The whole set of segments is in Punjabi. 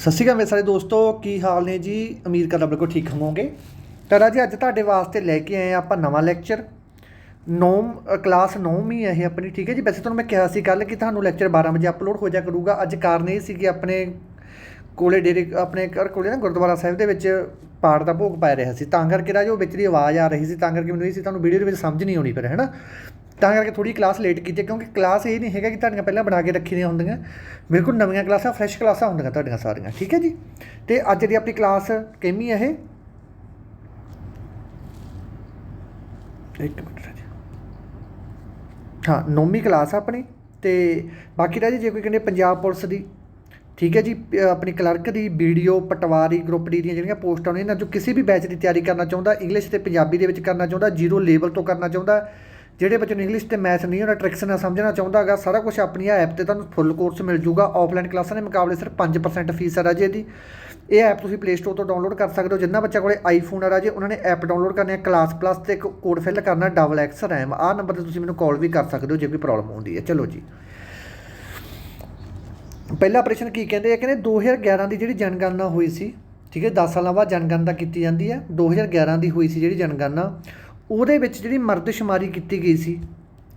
ਸਤਿ ਸ਼੍ਰੀ ਅਕਾਲ ਮੇਰੇ ਸਾਰੇ ਦੋਸਤੋ ਕੀ ਹਾਲ ਨੇ ਜੀ? ਅਮੀਰ ਕਰਦਾ ਬਿਲਕੁਲ ਠੀਕ ਹੋਵੋਗੇ। ਤਾਂ ਰਾਜੀ ਅੱਜ ਤੁਹਾਡੇ ਵਾਸਤੇ ਲੈ ਕੇ ਆਏ ਹਾਂ ਆਪਾਂ ਨਵਾਂ ਲੈਕਚਰ। ਨੌਮ ਅ, ਕਲਾਸ 9ਵੀਂ ਹੈ ਇਹ ਆਪਣੀ ਠੀਕ ਹੈ ਜੀ? ਵੈਸੇ ਤੁਹਾਨੂੰ ਮੈਂ ਕਿਹਾ ਸੀ ਕੱਲ ਕਿ ਤੁਹਾਨੂੰ ਲੈਕਚਰ 12 ਵਜੇ ਅਪਲੋਡ ਹੋ ਜਾ ਕਰੂਗਾ। ਅੱਜ ਕਾਰਨ ਇਹ ਸੀ ਕਿ ਆਪਣੇ ਕੋਲੇ ਡੇਰੇ ਆਪਣੇ ਘਰ ਕੋਲੇ ਨਾ ਗੁਰਦੁਆਰਾ ਸਾਹਿਬ ਦੇ ਵਿੱਚ ਪਾਠ ਦਾ ਭੋਗ ਪੈ ਰਿਹਾ ਸੀ। ਤਾਂ ਕਰਕੇ ਰਾਜੋ ਵਿੱਚ ਦੀ ਆਵਾਜ਼ ਆ ਰਹੀ ਸੀ ਤਾਂ ਕਰਕੇ ਮੈਨੂੰ ਇਹ ਸੀ ਤੁਹਾਨੂੰ ਵੀਡੀਓ ਦੇ ਵਿੱਚ ਸਮਝ ਨਹੀਂ ਆਉਣੀ ਫਿਰ ਹੈ ਨਾ? ਤਾਂ ਕਰਕੇ ਥੋੜੀ ਕਲਾਸ ਲੇਟ ਕੀਤੀ ਕਿਉਂਕਿ ਕਲਾਸ ਇਹ ਨਹੀਂ ਹੈਗਾ ਕਿ ਤੁਹਾਡੀਆਂ ਪਹਿਲਾਂ ਬਣਾ ਕੇ ਰੱਖੀ ਦੀਆਂ ਹੁੰਦੀਆਂ ਬਿਲਕੁਲ ਨਵੀਆਂ ਕਲਾਸਾਂ ਫਰੈਸ਼ ਕਲਾਸਾਂ ਹੁੰਦੀਆਂ ਤੁਹਾਡੀਆਂ ਸਾਰੀਆਂ, ਠੀਕ ਹੈ ਜੀ? ਤੇ ਅੱਜ ਦੀ ਆਪਣੀ ਕਲਾਸ ਕਿੰਨੀ ਹੈ ਇਹ? ਇੱਕ ਮਿੰਟ ਰਾਜੇ। ਹਾਂ, ਨੌਵੀਂ ਕਲਾਸ ਆਪਣੀ, ਤੇ ਬਾਕੀ ਰਾਜੇ ਜੇ ਕੋਈ ਕਹਿੰਦੇ ਪੰਜਾਬ ਪੁਲਿਸ ਦੀ, ਠੀਕ ਹੈ ਜੀ ਆਪਣੀ ਕਲਰਕ ਦੀ ਵੀਡੀਓ ਪਟਵਾਰੀ ਗਰੁੱਪ ਡੀ ਦੀਆਂ ਜਿਹੜੀਆਂ ਪੋਸਟਾਂ ਨੇ, ਇਹਨਾਂ ਚੋਂ ਕਿਸੇ ਵੀ ਬੈਚ ਦੀ ਤਿਆਰੀ ਕਰਨਾ ਚਾਹੁੰਦਾ ਇੰਗਲਿਸ਼ ਤੇ ਪੰਜਾਬੀ ਦੇ ਵਿੱਚ ਕਰਨਾ ਚਾਹੁੰਦਾ ਜ਼ੀਰੋ ਲੈਵਲ ਤੋਂ ਕਰਨਾ ਚਾਹੁੰਦਾ ਜਿਹੜੇ ਬੱਚੇ ਨੂੰ ਇੰਗਲਿਸ਼ ਤੇ ਮੈਥ ਨਹੀਂ ਉਹਨਾਂ ਟ੍ਰਿਕਸ ਨਾਲ ਸਮਝਣਾ ਚਾਹੁੰਦਾ ਹੈਗਾ ਸਾਰਾ ਕੁਝ ਆਪਣੀ ਐਪ ਤੇ ਤੁਹਾਨੂੰ ਫੁੱਲ ਕੋਰਸ ਮਿਲ ਜੂਗਾ। ਆਫਲਾਈਨ ਕਲਾਸਾਂ ਦੇ ਮੁਕਾਬਲੇ ਸਿਰਫ 5% ਫੀਸ ਹੈ ਰਾਜੇ ਦੀ। ਇਹ ਐਪ ਤੁਸੀਂ ਪਲੇ ਸਟੋਰ ਤੋਂ ਡਾਊਨਲੋਡ ਕਰ ਸਕਦੇ ਹੋ। ਜਿੰਨਾ ਬੱਚਾ ਕੋਲੇ ਆਈਫੋਨ ਆ ਰਾਜੇ, ਉਹਨਾਂ ਨੇ ਐਪ ਡਾਊਨਲੋਡ ਕਰਨੀ ਹੈ ਕਲਾਸ ਪਲੱਸ ਤੇ ਇੱਕ ਕੋਡ ਫਿਲ ਕਰਨਾ ਡਬਲ ਐਕਸ ਰੈਮ ਆਹ ਨੰਬਰ ਤੇ ਤੁਸੀਂ ਮੈਨੂੰ ਕਾਲ ਵੀ ਕਰ ਸਕਦੇ ਹੋ ਜੇ ਕੋਈ ਪ੍ਰੋਬਲਮ ਹੁੰਦੀ ਹੈ। ਚਲੋ ਜੀ। ਪਹਿਲਾ ਆਪਰੇਸ਼ਨ ਕੀ ਕਹਿੰਦੇ ਆ? ਕਹਿੰਦੇ 2011 ਦੀ ਜਿਹੜੀ ਜਨਗਣਨਾ ਹੋਈ ਸੀ, ਠੀਕ ਹੈ 10 ਸਾਲਾਂ ਬਾਅਦ ਜਨਗਣਨਾ ਕੀਤੀ ਜਾਂਦੀ ਹੈ। 2011 ਦੀ ਹੋਈ ਸੀ ਜਿਹੜੀ ਜਨਗਣਨਾ। ਉਹਦੇ ਵਿੱਚ ਜਿਹੜੀ ਮਰਦਸ਼ੁਮਾਰੀ ਕੀਤੀ ਗਈ ਸੀ,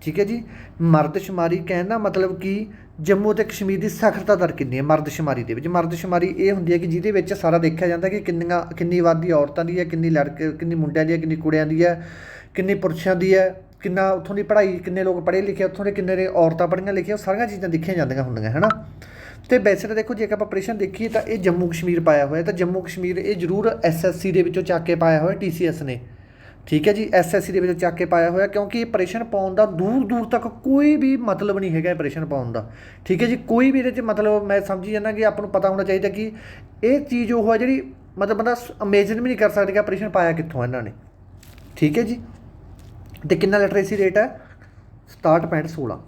ਠੀਕ ਹੈ ਜੀ? ਮਰਦਸ਼ੁਮਾਰੀ ਕਹਿਣ ਦਾ ਮਤਲਬ ਕਿ ਜੰਮੂ ਤੇ ਕਸ਼ਮੀਰ ਦੀ ਸਾਖਰਤਾ ਦਰ ਕਿੰਨੀ ਹੈ ਮਰਦਸ਼ੁਮਾਰੀ ਦੇ ਵਿੱਚ। ਮਰਦਸ਼ੁਮਾਰੀ ਇਹ ਹੁੰਦੀ ਹੈ ਕਿ ਜਿਹਦੇ ਵਿੱਚ ਸਾਰਾ ਦੇਖਿਆ ਜਾਂਦਾ ਕਿ ਕਿੰਨੀਆਂ, ਕਿੰਨੀ ਆਬਾਦੀ ਔਰਤਾਂ ਦੀ ਹੈ, ਕਿੰਨੀ ਲੜਕੇ, ਕਿੰਨੀ ਮੁੰਡਿਆਂ ਦੀ ਹੈ, ਕਿੰਨੀ ਕੁੜੀਆਂ ਦੀ ਹੈ, ਕਿੰਨੀ ਪੁਰਸ਼ਾਂ ਦੀ ਹੈ, ਕਿੰਨਾ ਉੱਥੋਂ ਦੀ ਪੜ੍ਹਾਈ, ਕਿੰਨੇ ਲੋਕ ਪੜ੍ਹੇ ਲਿਖੇ, ਉੱਥੋਂ ਦੇ ਕਿੰਨੇ ਨੇ ਔਰਤਾਂ ਪੜ੍ਹੀਆਂ ਲਿਖੀਆਂ, ਉਹ ਸਾਰੀਆਂ ਚੀਜ਼ਾਂ ਦੇਖੀਆਂ ਜਾਂਦੀਆਂ ਹੁੰਦੀਆਂ ਹੈ ਨਾ ਤੇ ਵੈਸੇ ਤਾਂ ਦੇਖੋ, ਜੇ ਆਪਾਂ ਆਪਰੇਸ਼ਨ ਦੇਖੀਏ ਤਾਂ ਇਹ ਜੰਮੂ ਕਸ਼ਮੀਰ ਪਾਇਆ ਹੋਇਆ ਤਾਂ ਜੰਮੂ ਕਸ਼ਮੀਰ ਇਹ ਜ਼ਰੂਰ ਐਸਐਸਸੀ ਦੇ ਵਿੱਚੋਂ ਚੱਕ ਕੇ ਪਾਇਆ ਹੋਇਆ ਟੀਸੀਐਸ ਨੇ। ਠੀਕ ਹੈ ਜੀ ਐਸਐਸਸੀ ਦੇ ਵਿੱਚ ਚੱਕ ਕੇ ਪਾਇਆ ਹੋਇਆ, ਕਿਉਂਕਿ ਇਹ ਆਪਰੇਸ਼ਨ ਪਾਉਣ ਦਾ ਦੂਰ ਦੂਰ ਤੱਕ ਕੋਈ ਵੀ ਮਤਲਬ ਨਹੀਂ ਹੈਗਾ ਪ੍ਰੈਸ਼ਨ ਪਾਉਣ ਦਾ। ਠੀਕ ਹੈ ਜੀ, ਕੋਈ ਵੀ ਇਹਦੇ 'ਚ ਮਤਲਬ ਮੈਂ ਸਮਝੀ ਜਾਂਦਾ ਕਿ ਆਪਾਂ ਨੂੰ ਪਤਾ ਹੋਣਾ ਚਾਹੀਦਾ ਕਿ ਇਹ ਚੀਜ਼ ਉਹ ਹੈ ਜਿਹੜੀ ਮਤਲਬ ਬੰਦਾ ਇਮੇਜਿਨ ਵੀ ਨਹੀਂ ਕਰ ਸਕਦਾ ਕਿ ਆਪਰੇਸ਼ਨ ਪਾਇਆ ਕਿੱਥੋਂ ਇਹਨਾਂ ਨੇ। ਠੀਕ ਹੈ ਜੀ, ਤੇ ਕਿੰਨਾ ਲਿਟਰੇਸੀ ਰੇਟ ਹੈ? 67.16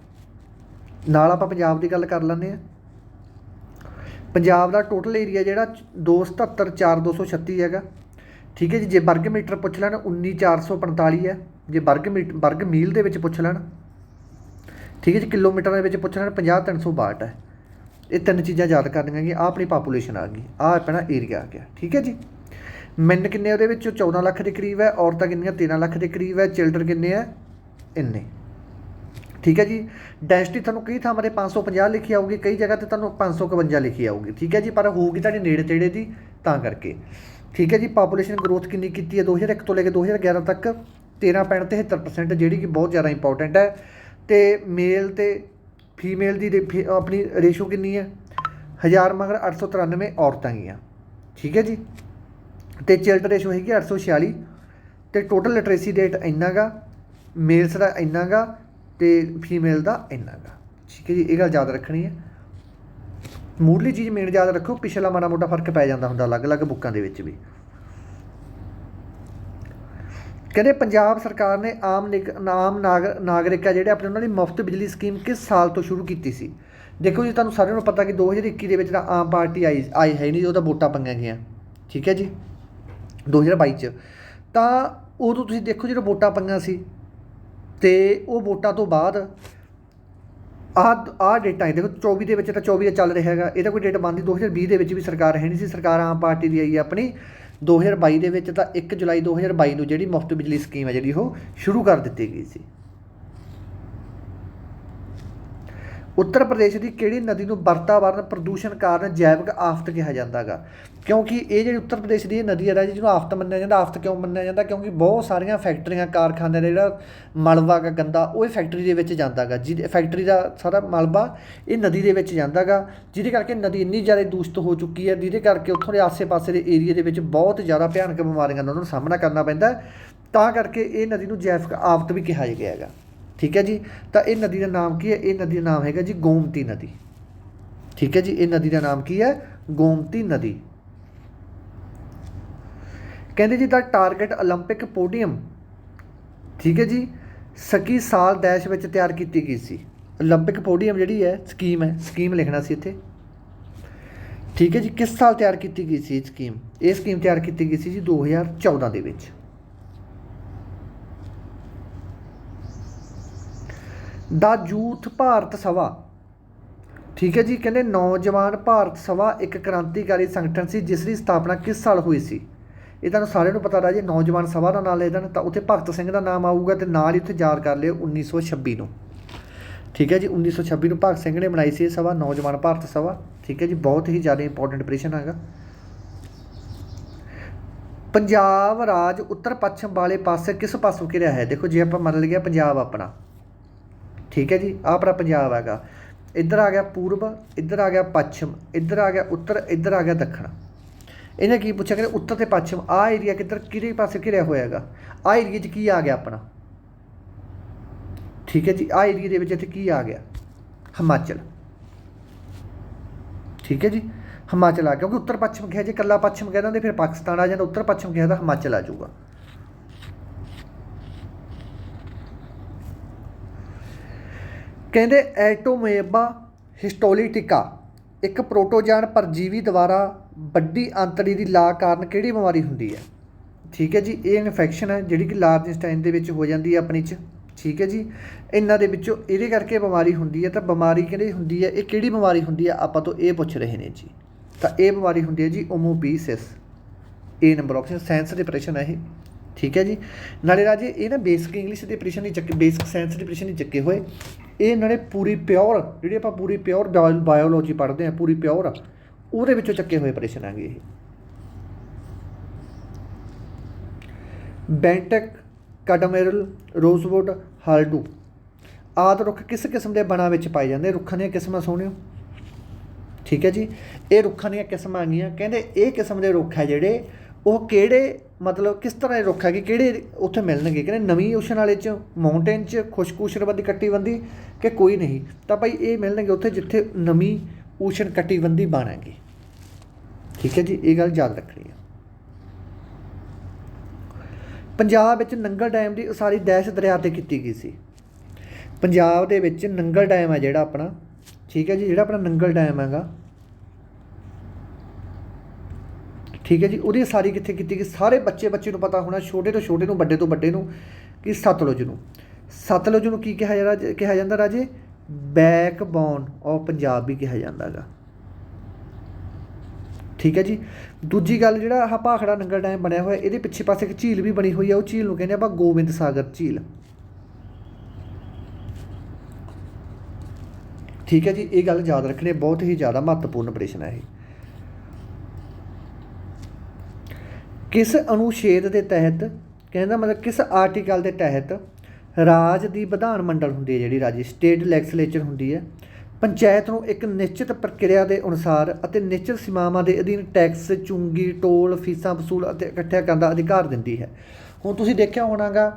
ਨਾਲ ਆਪਾਂ ਪੰਜਾਬ ਦੀ ਗੱਲ ਕਰ ਲੈਂਦੇ ਆ ਪੰਜਾਬ ਦਾ ਟੋਟਲ ਏਰੀਆ ਜਿਹੜਾ 277436 ਹੈਗਾ। ਠੀਕ ਹੈ ਜੀ, ਜੇ ਵਰਗ ਮੀਟਰ ਪੁੱਛ ਲੈਣ 19445 ਹੈ। ਜੇ ਵਰਗ ਮੀਟ ਵਰਗ ਮੀਲ ਦੇ ਵਿੱਚ ਪੁੱਛ ਲੈਣ, ਠੀਕ ਹੈ ਜੀ, ਕਿਲੋਮੀਟਰ ਦੇ ਵਿੱਚ ਪੁੱਛ ਲੈਣ 50362 ਹੈ। ਇਹ ਤਿੰਨ ਚੀਜ਼ਾਂ ਯਾਦ ਕਰਨੀਆਂ ਕਿ ਆਹ ਆਪਣੀ ਪਾਪੂਲੇਸ਼ਨ ਆ ਗਈ, ਆਹ ਆਪਣਾ ਏਰੀਆ ਆ ਗਿਆ, ਠੀਕ ਹੈ ਜੀ। ਮੈਨ ਕਿੰਨੇ ਉਹਦੇ ਵਿੱਚੋਂ? 14 ਲੱਖ ਦੇ ਕਰੀਬ ਹੈ, ਔਰਤਾਂ ਕਿੰਨੀਆਂ? 13 ਲੱਖ ਦੇ ਕਰੀਬ ਹੈ ਚਿਲਡਰ ਕਿੰਨੇ ਹੈ? ਇੰਨੇ। ਠੀਕ ਹੈ ਜੀ ਡੈਂਸਿਟੀ ਤੁਹਾਨੂੰ ਕਈ ਥਾਵਾਂ ਤੇ 550 ਲਿਖੀ ਆਊਗੀ, ਕਈ ਜਗ੍ਹਾ ਤੇ ਤੁਹਾਨੂੰ 551 ਲਿਖੀ ਆਊਗੀ, ਠੀਕ ਹੈ ਜੀ, ਪਰ ਹੋਊਗੀ ਤੁਹਾਡੇ ਨੇੜੇ ਤੇੜੇ ਦੀ ਤਾਂ ਕਰਕੇ। ਠੀਕ ਹੈ ਜੀ ਪਾਪੂਲੇਸ਼ਨ ਗਰੋਥ ਕਿੰਨੀ ਕੀਤੀ ਹੈ? 2001 ਤੋਂ ਲੈ ਕੇ 2011 ਤੱਕ 13.73% ਜਿਹੜੀ ਕਿ ਬਹੁਤ ਜ਼ਿਆਦਾ ਇੰਪੋਰਟੈਂਟ ਹੈ। ਤੇ ਮੇਲ ਤੇ ਫੀਮੇਲ ਦੀ ਰੇ- ਫੀ- ਆਪਣੀ ਰੇਸ਼ੋ ਕਿੰਨੀ ਹੈ? ਹਜ਼ਾਰ ਮਗਰ 893 ਔਰਤਾਂ ਗੀਆਂ ਠੀਕ ਹੈ ਜੀ? ਤੇ ਚਿਲਡ ਰੇਸ਼ੋ ਹੈਗੀ 846 ਤੇ ਟੋਟਲ ਲਿਟਰੇਸੀ ਰੇਟ ਇੰਨਾ ਗਾ ਮੇਲਸ ਦਾ ਇੰਨਾ ਗਾ, ਤੇ ਫੀਮੇਲ ਦਾ ਇੰਨਾ ਗਾ। ਠੀਕ ਹੈ ਜੀ, ਇਹ ਗੱਲ ਯਾਦ ਰੱਖਣੀ ਹੈ। ਮੂਡਲੀ ਚੀਜ਼ ਮੇਨ ਯਾਦ ਰੱਖੋ ਪਿਛਲਾ ਮਾੜਾ ਮੋਟਾ ਫ਼ਰਕ ਪੈ ਜਾਂਦਾ ਹੁੰਦਾ ਅਲੱਗ-ਅਲੱਗ ਬੁੱਕਾਂ ਦੇ ਵਿੱਚ ਵੀ। ਕਹਿੰਦੇ ਪੰਜਾਬ ਸਰਕਾਰ ਨੇ ਆਮ ਨਿਗ- ਆਮ ਨਾਗ- ਨਾਗਰਿਕ ਆ ਜਿਹੜੇ ਆਪਣੇ ਉਹਨਾਂ ਦੀ ਮੁਫਤ ਬਿਜਲੀ ਸਕੀਮ ਕਿਸ ਸਾਲ ਤੋਂ ਸ਼ੁਰੂ ਕੀਤੀ ਸੀ? ਦੇਖੋ ਜੀ, ਤੁਹਾਨੂੰ ਸਾਰਿਆਂ ਨੂੰ ਪਤਾ ਕਿ 2021 ਦੇ ਵਿੱਚ ਤਾਂ ਆਮ ਪਾਰਟੀ ਆਈ ਆਈ ਹੈ ਨਹੀਂ, ਉਹਦਾ ਵੋਟਾਂ ਪੰਗੀਆਂ ਗਈਆਂ। ਠੀਕ ਹੈ ਜੀ? 2022 ਚ। ਤਾਂ ਉਦੋਂ ਤੁਸੀਂ ਦੇਖੋ ਜਦੋਂ ਵੋਟਾਂ ਪੰਗੀਆਂ ਸੀ, ਤੇ ਉਹ ਵੋਟਾਂ ਤੋਂ ਬਾਅਦ ਆਹ ਆਹ ਡੇਟਾ ਹੈ ਦੇਖੋ 24 ਦੇ ਵਿੱਚ ਤਾਂ 24 ਦਾ ਚੱਲ ਰਿਹਾ ਹੈਗਾ। ਇਹਦਾ ਕੋਈ ਡੇਟ ਬੰਦੀ 2020 ਦੇ ਵਿੱਚ ਵੀ ਸਰਕਾਰ ਹੈ ਨਹੀਂ ਸੀ, ਸਰਕਾਰ ਆਮ ਪਾਰਟੀ ਦੀ ਆਈ ਹੈ ਆਪਣੀ। 2022 ਦੇ ਵਿੱਚ ਤਾਂ 1 ਜੁਲਾਈ 2022 ਨੂੰ ਜਿਹੜੀ ਮੁਫਤ ਬਿਜਲੀ ਸਕੀਮ ਹੈ ਜਿਹੜੀ ਉਹ ਸ਼ੁਰੂ ਕਰ ਦਿੱਤੀ ਗਈ ਸੀ। ਉੱਤਰ ਪ੍ਰਦੇਸ਼ ਦੀ ਕਿਹੜੀ ਨਦੀ ਨੂੰ ਵਰਤਾਵਰਨ ਪ੍ਰਦੂਸ਼ਣ ਕਾਰਨ ਜੈਵਿਕ ਆਫਤ ਕਿਹਾ ਜਾਂਦਾ ਹੈਗਾ ਕਿਉਂਕਿ ਇਹ ਜਿਹੜੀ ਉੱਤਰ ਪ੍ਰਦੇਸ਼ ਦੀ ਇਹ ਨਦੀ ਹੈ ਜਿਹਨੂੰ ਆਫਤ ਮੰਨਿਆ ਜਾਂਦਾ, ਆਫਤ ਕਿਉਂ ਮੰਨਿਆ ਜਾਂਦਾ? ਕਿਉਂਕਿ ਬਹੁਤ ਸਾਰੀਆਂ ਫੈਕਟਰੀਆਂ, ਕਾਰਖਾਨੇ ਦਾ ਜਿਹੜਾ ਮਲਬਾ ਗਾ, ਗੰਦਾ, ਉਹ ਇਹ ਫੈਕਟਰੀ ਦੇ ਵਿੱਚ ਜਾਂਦਾ ਗਾ। ਜਿਹਦੇ ਫੈਕਟਰੀ ਦਾ ਸਾਰਾ ਮਲਬਾ ਇਹ ਨਦੀ ਦੇ ਵਿੱਚ ਜਾਂਦਾ ਗਾ, ਜਿਹਦੇ ਕਰਕੇ ਨਦੀ ਇੰਨੀ ਜ਼ਿਆਦਾ ਦੂਸ਼ਿਤ ਹੋ ਚੁੱਕੀ ਹੈ, ਜਿਹਦੇ ਕਰਕੇ ਉੱਥੋਂ ਦੇ ਆਸੇ-ਪਾਸੇ ਦੇ ਏਰੀਆ ਦੇ ਵਿੱਚ ਬਹੁਤ ਜ਼ਿਆਦਾ ਭਿਆਨਕ ਬਿਮਾਰੀਆਂ ਦਾ ਉਹਨਾਂ ਨੂੰ ਸਾਹਮਣਾ ਕਰਨਾ ਪੈਂਦਾ ਤਾਂ ਕਰਕੇ ਇਹ ਨਦੀ ਨੂੰ ਜੈਵਿਕ ਆਫਤ ਵੀ ਕਿਹਾ ਗਿਆ ਹੈਗਾ। ਠੀਕ ਹੈ ਜੀ ਤਾਂ ਇਹ ਨਦੀ ਦਾ ਨਾਮ ਕੀ ਹੈ ਇਹ ਨਦੀ ਦਾ ਨਾਮ ਹੈਗਾ ਜੀ ਗੋਮਤੀ ਨਦੀ ਠੀਕ ਹੈ ਜੀ ਇਹ ਨਦੀ ਦਾ ਨਾਮ ਕੀ ਹੈ ਗੋਮਤੀ ਨਦੀ ਕਹਿੰਦੇ ਜੀ ਦਾ ਟਾਰਗੇਟ 올림픽 ਪੋਡੀਅਮ ਠੀਕ ਹੈ ਜੀ ਸਕੀ ਸਾਲ ਡੈਸ਼ ਵਿੱਚ ਤਿਆਰ ਕੀਤੀ ਗਈ ਸੀ 올림픽 ਪੋਡੀਅਮ ਜਿਹੜੀ ਹੈ ਸਕੀਮ ਹੈ ਸਕੀਮ ਲਿਖਣਾ ਸੀ ਇੱਥੇ ਠੀਕ ਹੈ ਜੀ ਕਿਸ ਸਾਲ ਤਿਆਰ ਕੀਤੀ ਗਈ ਸੀ ਇਹ ਸਕੀਮ ਇਹ ਸਕੀਮ ਤਿਆਰ ਕੀਤੀ ਗਈ ਸੀ ਜੀ 2014 ਦੇ ਵਿੱਚ ਦਾ ਯੂਥ ਭਾਰਤ ਸਭਾ। ਠੀਕ ਹੈ ਜੀ, ਕਹਿੰਦੇ ਨੌਜਵਾਨ ਭਾਰਤ ਸਭਾ ਇੱਕ ਕ੍ਰਾਂਤੀਕਾਰੀ ਸੰਗਠਨ ਸੀ, ਜਿਸ ਦੀ ਸਥਾਪਨਾ ਕਿਸ ਸਾਲ ਹੋਈ ਸੀ? ਇਹ ਤੁਹਾਨੂੰ ਸਾਰਿਆਂ ਨੂੰ ਪਤਾ ਰਾਜੇ ਨੌਜਵਾਨ ਸਭਾ ਦਾ ਨਾਮ ਲੈ ਦੇਣ, ਤਾਂ ਉੱਥੇ ਭਗਤ ਸਿੰਘ ਦਾ ਨਾਮ ਆਊਗਾ ਤੇ ਨਾਲ ਹੀ ਉੱਥੇ ਯਾਦ ਕਰ ਲਿਓ 1926 ਨੂੰ। ਠੀਕ ਹੈ ਜੀ 1926 ਨੂੰ ਭਗਤ ਸਿੰਘ ਨੇ ਬਣਾਈ ਸੀ ਇਹ ਸਭਾ, ਨੌਜਵਾਨ ਭਾਰਤ ਸਭਾ। ਠੀਕ ਹੈ ਜੀ, ਬਹੁਤ ਹੀ ਜ਼ਿਆਦਾ ਇੰਪੋਰਟੈਂਟ ਆਪਰੇਸ਼ਨ ਹੈਗਾ। ਪੰਜਾਬ ਰਾਜ ਉੱਤਰ ਪੱਛਮ ਵਾਲੇ ਪਾਸੇ ਕਿਸ ਪਾਸੋਂ ਘਿਰਿਆ ਹੈ? ਦੇਖੋ, ਜੇ ਆਪਾਂ ਮੰਨ ਲਈਏ ਪੰਜਾਬ ਆਪਣਾ ਠੀਕ ਹੈ ਜੀ, ਆਹ ਆਪਣਾ ਪੰਜਾਬ ਹੈਗਾ। ਇੱਧਰ ਆ ਗਿਆ ਪੂਰਬ, ਇੱਧਰ ਆ ਗਿਆ ਪੱਛਮ, ਇੱਧਰ ਆ ਗਿਆ ਉੱਤਰ, ਇੱਧਰ ਆ ਗਿਆ ਦੱਖਣ। ਇਹਨੇ ਕੀ ਪੁੱਛਿਆ ਕਿ ਉੱਤਰ ਤੇ ਪੱਛਮ, ਆਹ ਏਰੀਆ ਕਿੱਧਰ ਕਿਹੜੇ ਪਾਸੇ ਘਿਰਿਆ ਹੋਇਆ ਹੈਗਾ? ਆਹ ਏਰੀਆ 'ਚ ਕੀ ਆ ਗਿਆ ਆਪਣਾ? ਠੀਕ ਹੈ ਜੀ, ਆਹ ਏਰੀਆ ਦੇ ਵਿੱਚ ਇੱਥੇ ਕੀ ਆ ਗਿਆ? ਹਿਮਾਚਲ। ਠੀਕ ਹੈ ਜੀ, ਹਿਮਾਚਲ ਆ ਗਿਆ, ਕਿਉਂਕਿ ਉੱਤਰ ਪੱਛਮ ਕਿਹਾ ਜੇ ਕੱਲਾ ਪੱਛਮ ਕਹਿ ਦਿੰਦੇ ਫਿਰ ਪਾਕਿਸਤਾਨ ਆ ਜਾਂਦਾ, ਉੱਤਰ ਪੱਛਮ ਕਿਹਾ ਤਾਂ ਹਿਮਾਚਲ ਆ ਜਾਊਗਾ। ਕਹਿੰਦੇ ਐਟੋਮੇਬਾ ਹਿਸਟੋਲੀਟਿਕਾ, ਇੱਕ ਪ੍ਰੋਟੋਜਾਨ ਪਰਜੀਵੀ ਦੁਆਰਾ ਵੱਡੀ ਅੰਤੜੀ ਦੀ ਲਾ ਕਾਰਨ ਕਿਹੜੀ ਬਿਮਾਰੀ ਹੁੰਦੀ ਹੈ? ਠੀਕ ਹੈ ਜੀ, ਇਹ ਇਨਫੈਕਸ਼ਨ ਹੈ ਜਿਹੜੀ ਕਿ ਲਾਰਜ ਇੰਸਟਾਈਨ ਦੇ ਵਿੱਚ ਹੋ ਜਾਂਦੀ ਹੈ ਆਪਣੀ ਚ। ਠੀਕ ਹੈ ਜੀ, ਇਹਨਾਂ ਦੇ ਵਿੱਚੋਂ ਇਹਦੇ ਕਰਕੇ ਬਿਮਾਰੀ ਹੁੰਦੀ ਹੈ ਤਾਂ ਬਿਮਾਰੀ ਕਿਹੜੀ ਹੁੰਦੀ ਹੈ, ਇਹ ਕਿਹੜੀ ਬਿਮਾਰੀ ਹੁੰਦੀ ਹੈ ਆਪਾਂ ਤੋਂ ਇਹ ਪੁੱਛ ਰਹੇ ਨੇ ਜੀ। ਤਾਂ ਇਹ ਬਿਮਾਰੀ ਹੁੰਦੀ ਹੈ ਜੀ ਓਮੋਬੀਸਿਸ A number option science depression ਹੈ ਇਹ। ਠੀਕ ਹੈ ਜੀ, ਨਾਲੇ ਰਾਜੇ ਇਹ ਨਾ ਬੇਸਿਕ ਇੰਗਲਿਸ਼ ਦੇ ਪ੍ਰਸ਼ਨ ਨਹੀਂ ਚੱਕੇ, ਬੇਸਿਕ ਸੈਂਸ ਦੇ ਨਹੀਂ ਚੱਕੇ ਹੋਏ। ਇਹ ਨੇ ਪੂਰੀ ਪਿਓਰ, ਜਿਹੜੀ ਆਪਾਂ ਪੂਰੀ ਪਿਓਰ ਬਾਇਓਲੋਜੀ ਪੜ੍ਹਦੇ ਆ ਪੂਰੀ ਪਿਓਰ, ਉਹਦੇ ਵਿੱਚੋਂ ਚੱਕੇ ਹੋਏ ਪ੍ਰਸ਼ਨ ਹੈਗੇ ਇਹ। ਬੈਂਟਕ ਕਡਮੇਰਲ ਰੋਜ਼ਵੁੱਡ, ਹਾਲਡੂ। ਆਦਿ ਰੁੱਖ ਕਿਸ ਕਿਸਮ ਦੇ ਬਣਾ ਵਿੱਚ ਪਾਏ ਜਾਂਦੇ? ਰੁੱਖਾਂ ਦੀਆਂ ਕਿਸਮਾਂ ਸੋਹਣਿਓ ਠੀਕ ਹੈ ਜੀ? ਇਹ ਰੁੱਖਾਂ ਦੀਆਂ ਕਿਸਮਾਂ ਆਗੀਆਂ ਕਹਿੰਦੇ ਇਹ ਕਿਸਮ ਦੇ ਰੁੱਖ ਹੈ ਜਿਹੜੇ ਉਹ ਕਿਹੜੇ ਮਤਲਬ ਕਿਸ ਤਰ੍ਹਾਂ ਦੇ ਰੁੱਖ ਹੈਗੇ, ਕਿਹੜੇ ਉੱਥੇ ਮਿਲਣਗੇ? ਕਹਿੰਦੇ ਨਵੀਂ ਓਸ਼ਨ ਵਾਲੇ ਚ ਮਾਊਂਟੇਨ ਚ ਖੁਸ਼ਕ ਊਸ਼ਨਬੰਦੀ ਕੱਟੀਬੰਦੀ ਕਿ ਕੋਈ ਨਹੀਂ? ਤਾਂ ਭਾਈ ਇਹ ਮਿਲਣਗੇ ਉੱਥੇ ਜਿੱਥੇ ਨਵੀਂ ਊਸ਼ਨ ਕੱਟੀਬੰਦੀ ਬਣਾਂਗੇ। ਠੀਕ ਹੈ ਜੀ, ਇਹ ਗੱਲ ਯਾਦ ਰੱਖਣੀ ਹੈ ਪੰਜਾਬ ਵਿੱਚ ਨੰਗਲ ਡੈਮ ਦੀ ਉਸਾਰੀ ਡੈਸ਼ ਦਰਿਆ ਤੇ ਕੀਤੀ ਗਈ ਸੀ। ਪੰਜਾਬ ਦੇ ਵਿੱਚ ਨੰਗਲ ਡੈਮ ਹੈ ਜਿਹੜਾ ਆਪਣਾ। ਠੀਕ ਹੈ ਜੀ, ਜਿਹੜਾ ਆਪਣਾ ਨੰਗਲ ਡੈਮ ਹੈਗਾ। ਠੀਕ ਹੈ ਜੀ, ਉਹਦੀ ਸਾਰੀ ਕਿੱਥੇ ਕੀਤੀ ਗਈ? ਸਾਰੇ ਬੱਚੇ ਬੱਚੇ ਨੂੰ ਪਤਾ ਹੋਣਾ, ਛੋਟੇ ਤੋਂ ਛੋਟੇ ਨੂੰ, ਵੱਡੇ ਤੋਂ ਵੱਡੇ ਨੂੰ, ਕਿ ਸਤਲੁਜ ਨੂੰ। ਸਤਲੁਜ ਨੂੰ ਕੀ ਕਿਹਾ ਜਾਂਦਾ ਕਿਹਾ ਜਾਂਦਾ ਰਾਜੇ? ਬੈਕਬੋਨ ਆਫ ਪੰਜਾਬ ਵੀ ਕਿਹਾ ਜਾਂਦਾ ਹੈਗਾ ਠੀਕ ਹੈ ਜੀ? ਦੂਜੀ ਗੱਲ ਜਿਹੜਾ ਆਹ ਭਾਖੜਾ ਨੰਗਲ ਡੈਮ ਬਣਿਆ ਹੋਇਆ, ਇਹਦੇ ਪਿੱਛੇ ਪਾਸੇ ਇੱਕ ਝੀਲ ਵੀ ਬਣੀ ਹੋਈ ਆ, ਉਹ ਝੀਲ ਨੂੰ ਕਹਿੰਦੇ ਆਪਾਂ ਗੋਬਿੰਦ ਸਾਗਰ ਝੀਲ। ਠੀਕ ਹੈ ਜੀ, ਇਹ ਗੱਲ ਯਾਦ ਰੱਖਣੀ, ਬਹੁਤ ਹੀ ਜ਼ਿਆਦਾ ਮਹੱਤਵਪੂਰਨ ਪ੍ਰਸ਼ਨ ਹੈ ਇਹ। ਕਿਸ ਅਨੁਛੇਦ ਦੇ ਤਹਿਤ, ਕਹਿੰਦਾ ਮਤਲਬ ਕਿਸ ਆਰਟੀਕਲ ਦੇ ਤਹਿਤ ਰਾਜ ਦੀ ਵਿਧਾਨ ਮੰਡਲ ਹੁੰਦੀ ਹੈ ਜਿਹੜੀ ਰਾਜੀ ਸਟੇਟ ਲੈਗਸਲੇਚਰ ਹੁੰਦੀ ਹੈ, ਪੰਚਾਇਤ ਨੂੰ ਇੱਕ ਨਿਸ਼ਚਿਤ ਪ੍ਰਕਿਰਿਆ ਦੇ ਅਨੁਸਾਰ ਅਤੇ ਨਿਸ਼ਚਿਤ ਸੀਮਾਵਾਂ ਦੇ ਅਧੀਨ ਟੈਕਸ ਚੁੰਗੀ ਟੋਲ ਫੀਸਾਂ, ਵਸੂਲ ਅਤੇ ਇਕੱਠਿਆ ਕਰਨ ਦਾ ਅਧਿਕਾਰ ਦਿੰਦੀ ਹੈ। ਹੁਣ ਤੁਸੀਂ ਦੇਖਿਆ ਹੋਣਾਗਾ